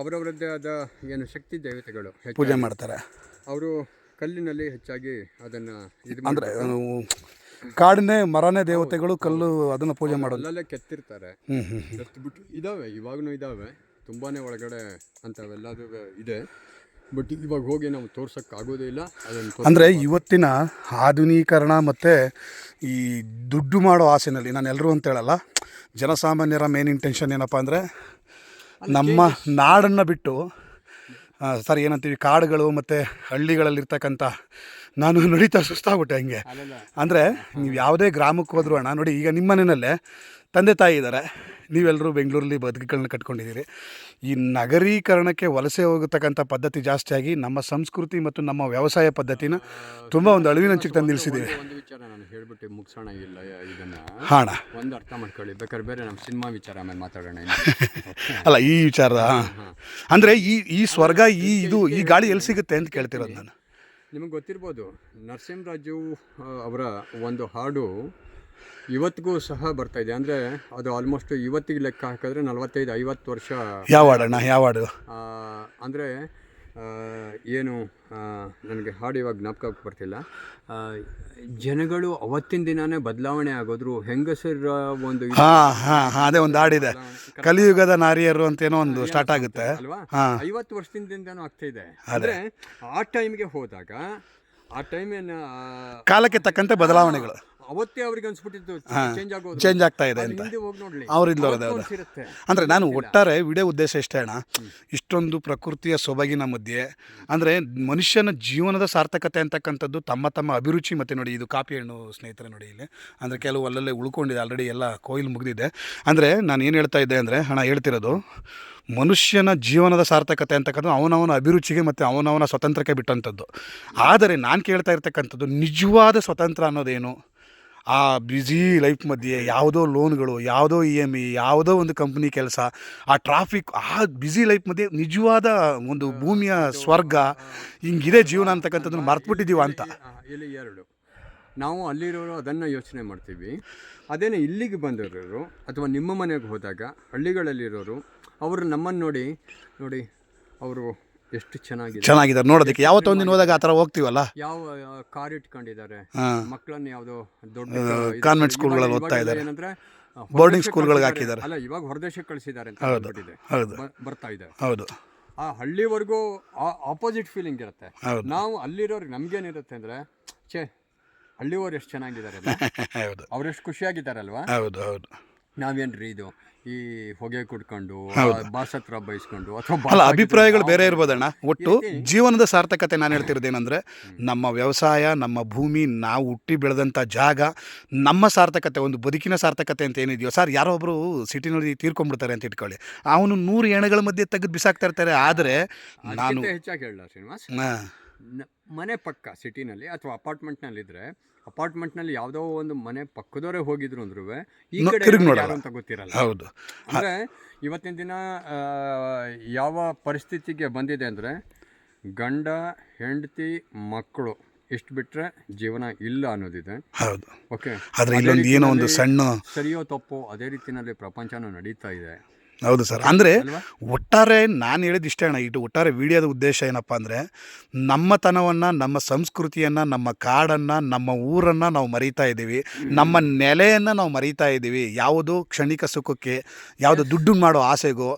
S2: ಅವರವರದ್ದೇ ಆದ ಏನು ಶಕ್ತಿ ದೇವತೆಗಳು
S1: ಪೂಜೆ ಮಾಡ್ತಾರೆ.
S2: ಅವರು ಕಲ್ಲಿನಲ್ಲಿ ಹೆಚ್ಚಾಗಿ ಅದನ್ನ ಇದು
S1: ಅಂದರೆ ಕಾಡಿನೇ ಮರನೇ ದೇವತೆಗಳು ಕಲ್ಲು ಅದನ್ನ ಪೂಜೆ ಮಾಡೋದು.
S2: ಅಲ್ಲಲ್ಲೇ ಕೆತ್ತಿರ್ತಾರೆ. ಕೆತ್ತಿಬಿಟ್ಟು ಇದ್ದಾವೆ ಇವಾಗೂ ಇದ್ದಾವೆ ತುಂಬಾ ಒಳಗಡೆ ಅಂತವೆಲ್ಲದೂ ಇದೆ. ಬಟ್ ಇವಾಗ ಹೋಗಿ ನಾವು ತೋರ್ಸೋಕ್ಕಾಗೋದೇ ಇಲ್ಲ. ಅದನ್ನು
S1: ಅಂದರೆ ಇವತ್ತಿನ ಆಧುನೀಕರಣ ಮತ್ತು ಈ ದುಡ್ಡು ಮಾಡೋ ಆಸೆನಲ್ಲಿ ನಾನು ಎಲ್ಲರೂ ಅಂತ ಹೇಳಲ್ಲ ಜನಸಾಮಾನ್ಯರ ಮೇನ್ ಇಂಟೆನ್ಷನ್ ಏನಪ್ಪ ಅಂದರೆ ನಮ್ಮ ನಾಡನ್ನು ಬಿಟ್ಟು ಸರ್ ಏನಂತೀವಿ ಕಾಡುಗಳು ಮತ್ತು ಹಳ್ಳಿಗಳಲ್ಲಿರ್ತಕ್ಕಂಥ ನಾನು ನಡೀತಾ ಸುಸ್ತಾಗ್ಬಿಟ್ಟೆ ಹಂಗೆ. ಅಂದರೆ ನೀವು ಯಾವುದೇ ಗ್ರಾಮಕ್ಕೆ ಹೋದ್ರು ಅಣ್ಣ ನೋಡಿ ಈಗ ನಿಮ್ಮ ಮನೆಯಲ್ಲೇ ತಂದೆ ತಾಯಿ ಇದ್ದಾರೆ. ನೀವೆಲ್ಲರೂ ಬೆಂಗಳೂರಲ್ಲಿ ಬದುಕುಗಳನ್ನ ಕಟ್ಕೊಂಡಿದ್ದೀರಿ. ಈ ನಗರೀಕರಣಕ್ಕೆ ವಲಸೆ ಹೋಗತಕ್ಕಂಥ ಪದ್ಧತಿ ಜಾಸ್ತಿಯಾಗಿ ನಮ್ಮ ಸಂಸ್ಕೃತಿ ಮತ್ತು ನಮ್ಮ ವ್ಯವಸಾಯ ಪದ್ಧತಿನ ತುಂಬ ಒಂದು ಅಳಿವಿನಂಚಿಗೆ ತಂದು ನಿಲ್ಲಿಸಿದ್ದೀವಿ
S2: ಒಂದು ವಿಚಾರ ನಾನು ಹೇಳ್ಬಿಟ್ಟು ಮುಗಿಸೋಣ ಇಲ್ಲ ಇದನ್ನು?
S1: ಹಾಣ.
S2: ಒಂದು ಅರ್ಥ ಮಾಡ್ಕೊಳ್ಳಿ. ಬೇಕಾದ್ರೆ ಬೇರೆ ನಮ್ಮ ಸಿನಿಮಾ ವಿಚಾರ ಆಮೇಲೆ ಮಾತಾಡೋಣ.
S1: ಅಲ್ಲ ಈ ವಿಚಾರ ಅಂದರೆ ಈ ಈ ಸ್ವರ್ಗ ಈ ಇದು ಈ ಗಾಳಿ ಎಲ್ಲಿ ಸಿಗುತ್ತೆ ಅಂತ ಕೇಳ್ತಿರೋದು ನಾನು.
S2: ನಿಮಗೆ ಗೊತ್ತಿರ್ಬೋದು ನರಸಿಂಹರಾಜು ಅವರ ಒಂದು ಹಾಡು ಇವತ್ತಿಗೂ ಸಹ ಬರ್ತಾ ಇದೆ. ಅಂದರೆ ಅದು ಆಲ್ಮೋಸ್ಟ್ ಇವತ್ತಿಗೆ ಲೆಕ್ಕ ಹಾಕಿದ್ರೆ ನಲವತ್ತೈದು ಐವತ್ತು ವರ್ಷ
S1: ಯಾವ ಹಾಡಣ್ಣ ಯಾವ ಹಾಡು
S2: ಅಂದರೆ ಏನು ನನಗೆ ಹಾಡು ಇವಾಗ ಜ್ಞಾಪಕ ಬರ್ತಿಲ್ಲ. ಜನಗಳು ಅವತ್ತಿನ ದಿನಾನೇ ಬದಲಾವಣೆ ಆಗೋದ್ರು ಹೆಂಗಸರ ಒಂದು
S1: ಹಾಂ ಹಾಂ ಅದೇ ಒಂದು ಹಾಡಿದೆ ಕಲಿಯುಗದ ನಾರಿಯರು ಅಂತ ಏನೋ ಒಂದು ಸ್ಟಾರ್ಟ್ ಆಗುತ್ತೆ.
S2: ಅಲ್ವಾ? ಐವತ್ತು ವರ್ಷದಿಂದನೂ ಆಗ್ತಾ ಇದೆ. ಆದ್ರೆ ಆ ಟೈಮ್ಗೆ ಹೋದಾಗ ಆ ಟೈಮ್ ಏನು
S1: ಕಾಲಕ್ಕೆ ತಕ್ಕಂತೆ ಬದಲಾವಣೆಗಳು.
S2: ಅವತ್ತೇ ಅವ್ರಿಗೆ ಅನ್ಸ್ಬಿಟ್ಟಿತ್ತು ಚೇಂಜ್ ಆಗೋದು.
S1: ಚೇಂಜ್ ಆಗ್ತಾ ಇದೆ ಅಂತ.
S2: ಹಿಂದೆ ಹೋಗಿ ನೋಡ್ಲಿ.
S1: ಅಂದರೆ ನಾನು ಒಟ್ಟಾರೆ ವಿಡಿಯೋ ಉದ್ದೇಶ ಇಷ್ಟೇ ಅಣ್ಣ ಇಷ್ಟೊಂದು ಪ್ರಕೃತಿಯ ಸೊಬಗಿನ ಮಧ್ಯೆ ಅಂದರೆ ಮನುಷ್ಯನ ಜೀವನದ ಸಾರ್ಥಕತೆ ಅಂತಕ್ಕಂಥದ್ದು ತಮ್ಮ ತಮ್ಮ ಅಭಿರುಚಿ ಮತ್ತು ನೋಡಿ ಇದು ಕಾಪಿ ಹಣ್ಣು ಸ್ನೇಹಿತರೆ ನೋಡಿ ಇಲ್ಲಿ. ಅಂದರೆ ಕೆಲವು ಅಲ್ಲಲ್ಲೇ ಉಳ್ಕೊಂಡಿದೆ ಆಲ್ರೆಡಿ ಎಲ್ಲ ಕೊಯ್ಲು ಮುಗಿದಿದೆ. ಅಂದರೆ ನಾನು ಏನು ಹೇಳ್ತಾ ಇದ್ದೆ ಅಂದರೆ ಹಣ ಹೇಳ್ತಿರೋದು ಮನುಷ್ಯನ ಜೀವನದ ಸಾರ್ಥಕತೆ ಅಂತಕ್ಕಂಥ ಅವನವನ ಅಭಿರುಚಿಗೆ ಮತ್ತು ಅವನವನ ಸ್ವತಂತ್ರಕ್ಕೆ ಬಿಟ್ಟಂಥದ್ದು. ಆದರೆ ನಾನು ಕೇಳ್ತಾ ಇರ್ತಕ್ಕಂಥದ್ದು ನಿಜವಾದ ಸ್ವತಂತ್ರ ಅನ್ನೋದೇನು? ಆ ಬ್ಯುಸಿ ಲೈಫ್ ಮಧ್ಯೆ ಯಾವುದೋ ಲೋನ್ಗಳು ಯಾವುದೋ ಇ ಎಂ ಇ ಯಾವುದೋ ಒಂದು ಕಂಪ್ನಿ ಕೆಲಸ ಆ ಟ್ರಾಫಿಕ್ ಆ ಬ್ಯುಸಿ ಲೈಫ್ ಮಧ್ಯೆ ನಿಜವಾದ ಒಂದು ಭೂಮಿಯ ಸ್ವರ್ಗ ಹಿಂಗಿದೆ ಜೀವನ ಅಂತಕ್ಕಂಥದ್ದನ್ನು ಮರ್ತ್ಬಿಟ್ಟಿದ್ದೀವ ಅಂತ.
S2: ಇಲ್ಲಿ ಎರಡು. ನಾವು ಅಲ್ಲಿರೋರು ಅದನ್ನು ಯೋಚನೆ ಮಾಡ್ತೀವಿ. ಅದೇನೇ ಇಲ್ಲಿಗೆ ಬಂದಿರೋರು ಅಥವಾ ನಿಮ್ಮ ಮನೆಗೆ ಹೋದಾಗ ಹಳ್ಳಿಗಳಲ್ಲಿರೋರು ಅವರು ನಮ್ಮನ್ನು ನೋಡಿ ನೋಡಿ ಅವರು ಎಷ್ಟು ಚೆನ್ನಾಗಿದೆ.
S1: ಚೆನ್ನಾಗಿದ್ದಾರೆ. ನೋಡೋದಕ್ಕೆ ಯಾವತ್ತೋ ಒಂದಿನ ಹೋದಾಗ ಆ ಥರ ಹೋಗ್ತೀವಲ್ಲ?
S2: ಯಾವ ಕಾರ್ ಇಟ್ಕೊಂಡಿದ್ದಾರೆ. ಮಕ್ಕಳನ್ನ ಯಾವ್ದೋ ದೊಡ್ಡ
S1: ಕಾನ್ವೆಂಟ್
S2: ಸ್ಕೂಲ್
S1: ಸ್ಕೂಲ್ಗಳಲ್ಲಿ ಓದ್ತಾ ಇದ್ದಾರೆ.
S2: ಏನಂದ್ರೆ
S1: ಬೋರ್ಡಿಂಗ್ ಸ್ಕೂಲ್ಗಳಿಗೆ ಹಾಕಿದ್ದಾರೆ.
S2: ಅಲ್ಲ ಇವಾಗ ಹೊರದೇಶಕ್ಕೆ ಕಳಿಸಿದ್ದಾರೆ ಅಂತ
S1: ಹೌದು
S2: ಹೇಳ್ಬಿಟ್ಟಿದೆ.
S1: ಹೌದು.
S2: ಬರ್ತಾ ಇದೆ.
S1: ಹೌದು.
S2: ಆ ಹಳ್ಳಿವರೆಗೂ ಆಪೋಸಿಟ್ ಫೀಲಿಂಗ್ ಇರುತ್ತೆ. ನಾವು ಅಲ್ಲಿರೋರ್ಗೆ ನಮ್ಗೇನಿರುತ್ತೆ ಅಂದ್ರೆ ಛೇ ಹಳ್ಳಿಯವ್ರು ಎಷ್ಟು ಚೆನ್ನಾಗಿದ್ದಾರೆ
S1: ಹೌದು.
S2: ಅವ್ರೆಷ್ಟು ಖುಷಿಯಾಗಿದ್ದಾರಲ್ವಾ?
S1: ಹೌದು ಹೌದು.
S2: ನಾವೇನ್ರಿ ಇದು? ಈ ಹೊಗೆ ಕುಡ್ಕೊಂಡು ಬಾಸ್ ಬಯಸ್ಕೊಂಡು ಅಥವಾ
S1: ಅಲ್ಲ ಅಭಿಪ್ರಾಯಗಳು ಬೇರೆ ಇರ್ಬೋದಣ್ಣ ಒಟ್ಟು ಜೀವನದ ಸಾರ್ಥಕತೆ ನಾನು ಹೇಳ್ತಿರೋದೇನೆಂದರೆ ನಮ್ಮ ವ್ಯವಸಾಯ ನಮ್ಮ ಭೂಮಿ ನಾವು ಹುಟ್ಟಿ ಬೆಳೆದಂಥ ಜಾಗ ನಮ್ಮ ಸಾರ್ಥಕತೆ ಒಂದು ಬದುಕಿನ ಸಾರ್ಥಕತೆ ಅಂತ ಏನಿದೆಯೋ. ಸರ್ ಯಾರೋ ಒಬ್ಬರು ಸಿಟಿನಲ್ಲಿ ತೀರ್ಕೊಂಡ್ಬಿಡ್ತಾರೆ ಅಂತ ಇಟ್ಕೊಳ್ಳಿ. ಅವನು ನೂರು ಎಣೆಗಳ ಮಧ್ಯೆ ತೆಗೆದು ಬಿಸಾಕ್ತಾ ಇರ್ತಾರೆ ಆದರೆ ನಾನು
S2: ಹೆಚ್ಚಾಗಿ ಹೇಳ ಶ್ರೀನಿವಾಸ್. ಮನೆ ಪಕ್ಕ ಸಿಟಿನಲ್ಲಿ ಅಥವಾ ಅಪಾರ್ಟ್ಮೆಂಟ್ನಲ್ಲಿದ್ದರೆ ಅಪಾರ್ಟ್ಮೆಂಟ್ನಲ್ಲಿ ಯಾವುದೋ ಒಂದು ಮನೆ ಪಕ್ಕದವರೇ ಹೋಗಿದ್ರು ಅಂದ್ರೂ ಈ ಕಡೆ. ಯಾರು ಅಂತ ಗೊತ್ತಿರಲ್ಲ.
S1: ಹೌದು.
S2: ಅಂದ್ರೆ ಇವತ್ತಿನ ದಿನ ಯಾವ ಪರಿಸ್ಥಿತಿಗೆ ಬಂದಿದೆ ಅಂದರೆ ಗಂಡ ಹೆಂಡತಿ ಮಕ್ಕಳು ಇಷ್ಟು ಬಿಟ್ಟರೆ ಜೀವನ ಇಲ್ಲ ಅನ್ನೋದಿದೆ.
S1: ಹೌದು.
S2: ಓಕೆ
S1: ಆದರೆ ಇಲ್ಲೊಂದು ಏನೋ ಒಂದು ಸಣ್ಣ
S2: ಸರಿಯೋ ತಪ್ಪೋ ಅದೇ ರೀತಿಯಲ್ಲಿ ಪ್ರಪಂಚನೂ ನಡೀತಾ ಇದೆ.
S1: ಹೌದು ಸರ್. ಅಂದರೆ ಒಟ್ಟಾರೆ ನಾನು ಹೇಳಿದ ಇಷ್ಟೇ ಅಣ್ಣ ಇಟ್ಟು ಒಟ್ಟಾರೆ ವಿಡಿಯೋದ ಉದ್ದೇಶ ಏನಪ್ಪ ಅಂದರೆ ನಮ್ಮತನವನ್ನು ನಮ್ಮ ಸಂಸ್ಕೃತಿಯನ್ನು ನಮ್ಮ ಕಾಡನ್ನು ನಮ್ಮ ಊರನ್ನು ನಾವು ಮರೀತಾ ಇದ್ದೀವಿ. ನಮ್ಮ ನೆಲೆಯನ್ನು ನಾವು ಮರೀತಾ ಇದ್ದೀವಿ. ಯಾವುದು ಕ್ಷಣಿಕ ಸುಖಕ್ಕೆ ಯಾವುದು ದುಡ್ಡು ಮಾಡೋ ಆಸೆಗೋ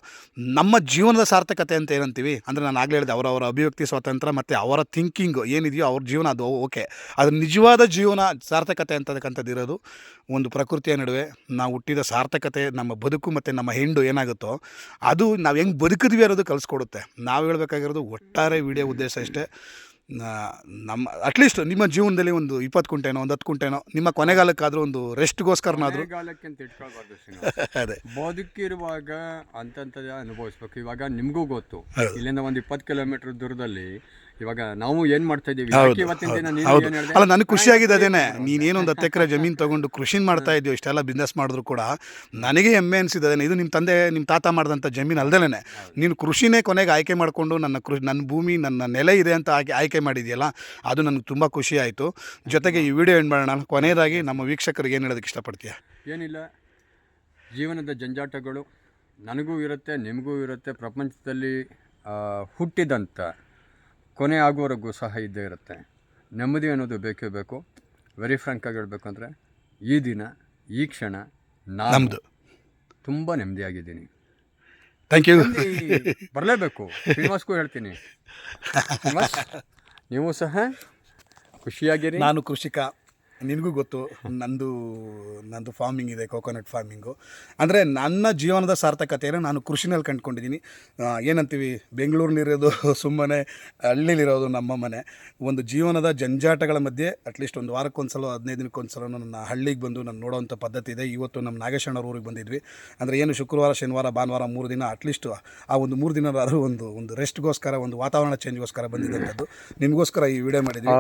S1: ನಮ್ಮ ಜೀವನದ ಸಾರ್ಥಕತೆ ಅಂತ ಏನಂತೀವಿ? ಅಂದರೆ ನಾನು ಆಗಲೇ ಹೇಳಿದೆ ಅವರವರ ಅಭಿವ್ಯಕ್ತಿ ಸ್ವಾತಂತ್ರ್ಯ ಮತ್ತು ಅವರ ಥಿಂಕಿಂಗು ಏನಿದೆಯೋ ಅವ್ರ ಜೀವನ ಅದು ಓಕೆ. ಅದು ನಿಜವಾದ ಜೀವನ ಸಾರ್ಥಕತೆ ಅಂತಕ್ಕಂಥದ್ದು ಇರೋದು ಒಂದು ಪ್ರಕೃತಿಯ ನಡುವೆ ನಾವು ಹುಟ್ಟಿದ ಸಾರ್ಥಕತೆ ನಮ್ಮ ಬದುಕು ಮತ್ತು ನಮ್ಮ ಹೆಂಡು ಏನಾಗುತ್ತೋ ಅದು ನಾವು ಹೆಂಗೆ ಬದುಕಿದ್ವಿ ಅನ್ನೋದು ಕಲಿಸ್ಕೊಡುತ್ತೆ. ನಾವು ಹೇಳ್ಬೇಕಾಗಿರೋದು ಒಟ್ಟಾರೆ ವಿಡಿಯೋ ಉದ್ದೇಶ ಇಷ್ಟೇ. ನಾ- ನಮ್ಮ ಅಟ್ಲೀಸ್ಟ್ ನಿಮ್ಮ ಜೀವನದಲ್ಲಿ ಒಂದು ಇಪ್ಪತ್ತು ಕುಂಟೆನೋ ಒಂದು ಹತ್ತು ಕುಂಟೆನೋ ನಿಮ್ಮ ಕೊನೆಗಾಲಕ್ಕಾದರೂ ಒಂದು ರೆಸ್ಟ್ಗೋಸ್ಕರನಾದರೂ. ಅದೇ.
S2: ಬದುಕಿರುವಾಗ ಅಂತ ಅನುಭವಿಸ್ಬೇಕು. ಇವಾಗ ನಿಮಗೂ ಗೊತ್ತು. ಇಲ್ಲಿಂದ ಒಂದು ಇಪ್ಪತ್ತು ಕಿಲೋಮೀಟರ್ ದೂರದಲ್ಲಿ ಇವಾಗ ನಾವು ಏನ್ ಮಾಡ್ತಾ ಇದೀವಿ?
S1: ಹೌದು ಹೌದು? ಅಲ್ಲ ನನಗೆ ಖುಷಿಯಾಗಿದೆ ಅದೇನೆ. ನೀನೇನು ಒಂದು ಹತ್ತು ಎಕರೆ ಜಮೀನು ತಗೊಂಡು ಕೃಷಿ ಮಾಡ್ತಾ ಇದೀವಿ ಇಷ್ಟೆಲ್ಲ ಬಿಸ್ನೆಸ್ ಮಾಡಿದ್ರು ಕೂಡ ನನಗೆ ಹೆಮ್ಮೆ ಅನಿಸಿದೆ ಇದು ನಿಮ್ಮ ತಂದೆ ನಿಮ್ಮ ತಾತ ಮಾಡಿದಂಥ ಜಮೀನು ಅಲ್ದೇನೆ ನೀನು ಕೃಷಿನೇ ಕೊನೆಗೆ ಆಯ್ಕೆ ಮಾಡಿಕೊಂಡು ನನ್ನ ಕೃಷಿ ನನ್ನ ಭೂಮಿ ನನ್ನ ನೆಲೆ ಇದೆ ಅಂತ ಆಯ್ಕೆ ಆಯ್ಕೆ ಮಾಡಿದೆಯಲ್ಲ ಅದು ನನಗೆ ತುಂಬ ಖುಷಿ ಆಯಿತು. ಜೊತೆಗೆ ಈ ವಿಡಿಯೋ ಏನು ಮಾಡೋಣ. ಕೊನೆಯದಾಗಿ ನಮ್ಮ ವೀಕ್ಷಕರಿಗೆ ಏನು ಹೇಳೋದಕ್ಕೆ ಇಷ್ಟಪಡ್ತೀಯ?
S2: ಏನಿಲ್ಲ. ಜೀವನದ ಜಂಜಾಟಗಳು ನನಗೂ ಇರುತ್ತೆ ನಿಮಗೂ ಇರುತ್ತೆ. ಪ್ರಪಂಚದಲ್ಲಿ ಆ, ಹುಟ್ಟಿದಂಥ ಕೊನೆ ಆಗುವವರೆಗೂ ಸಹ ಇದ್ದೇ ಇರುತ್ತೆ. ನೆಮ್ಮದಿ ಅನ್ನೋದು ಬೇಕೇ ಬೇಕು. ವೆರಿ ಫ್ರಾಂಕಾಗಿ ಹೇಳಬೇಕು ಅಂದರೆ ಈ ದಿನ ಈ ಕ್ಷಣ ನಾನು
S1: ನಮ್ಮದು
S2: ತುಂಬ ನೆಮ್ಮದಿಯಾಗಿದ್ದೀನಿ.
S1: ಥ್ಯಾಂಕ್ ಯು
S2: ಬರಲೇಬೇಕು. ಶ್ರೀನಿವಾಸ್ಗೂ ಹೇಳ್ತೀನಿ. ನೀವು ಸಹ ಖುಷಿಯಾಗಿರಿ.
S1: ನಾನು ಕೃಷಿಕ. ನಿನಗೂ ಗೊತ್ತು ನಂದು ನಂದು ಫಾರ್ಮಿಂಗ್ ಇದೆ ಕೋಕೋನಟ್ ಫಾರ್ಮಿಂಗು ಅಂದರೆ ನನ್ನ ಜೀವನದ ಸಾರ್ಥಕತೆಯನ್ನು ನಾನು ಕೃಷಿನಲ್ಲಿ ಕಂಡುಕೊಂಡಿದ್ದೀನಿ. ಏನಂತೀವಿ ಬೆಂಗಳೂರಿನಲ್ಲಿರೋದು ಸುಮ್ಮನೆ ಹಳ್ಳಿಲಿರೋದು ನಮ್ಮ ಮನೆ. ಒಂದು ಜೀವನದ ಜಂಜಾಟಗಳ ಮಧ್ಯೆ ಅಟ್ಲೀಸ್ಟ್ ಒಂದು ವಾರಕ್ಕೊಂದ್ಸಲ ಹದಿನೈದು ದಿನಕ್ಕೊಂದ್ಸಲ ನನ್ನ ಹಳ್ಳಿಗೆ ಬಂದು ನಾನು ನೋಡೋವಂಥ ಪದ್ಧತಿ ಇದೆ. ಇವತ್ತು ನಮ್ಮ ನಾಗೇಶಣ್ಣವ್ರ ಊರಿಗೆ ಬಂದಿದ್ವಿ. ಅಂದರೆ ಏನು ಶುಕ್ರವಾರ ಶನಿವಾರ ಭಾನುವಾರ ಮೂರು ದಿನ ಅಟ್ಲೀಸ್ಟ್ ಆ ಒಂದು ಮೂರು ದಿನದಾದ್ರೂ ಒಂದು ಒಂದು ರೆಸ್ಟ್ಗೋಸ್ಕರ ಒಂದು ವಾತಾವರಣ ಚೇಂಜ್ಗೋಸ್ಕರ ಬಂದಿದ್ದಂಥದ್ದು. ನಿಮಗೋಸ್ಕರ ಈ ವಿಡಿಯೋ ಮಾಡಿದ್ವಿ.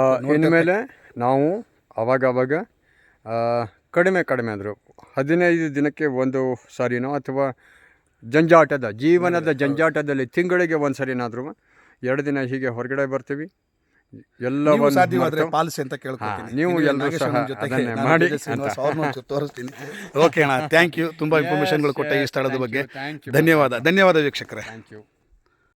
S2: ನಾವು ಅವಾಗ ಅವಾಗ ಆ, ಕಡಿಮೆ ಕಡಿಮೆ ಅಂದರು. ಹದಿನೈದು ದಿನಕ್ಕೆ ಒಂದು ಸಾರಿನೋ ಅಥವಾ ಜಂಜಾಟದ ಜೀವನದ ಜಂಜಾಟದಲ್ಲಿ ತಿಂಗಳಿಗೆ ಒಂದು ಸರಿನಾದರೂ ಎರಡು ದಿನ ಹೀಗೆ ಹೊರಗಡೆ ಬರ್ತೀವಿ.
S1: ಎಲ್ಲ
S2: ಎಲ್ಲವನ್ನು
S1: ಪಾಲಿಸಿ ಅಂತ ಕೇಳ್ಕೊತೀನಿ
S2: ನೀವು
S1: ಎಲ್ಲರೂ
S2: ಸಹ ಮಾಡಿ
S1: ತೋರಿಸ್ತೀನಿ. ಓಕೆ ಅಣ್ಣ ಥ್ಯಾಂಕ್ ಯು ತುಂಬ ಇನ್ಫಾರ್ಮೇಷನ್ಗಳು ಕೊಟ್ಟ ಈ ಸ್ಥಳದ ಬಗ್ಗೆ. ಧನ್ಯವಾದ ಧನ್ಯವಾದ ವೀಕ್ಷಕರೇ.
S2: Thank you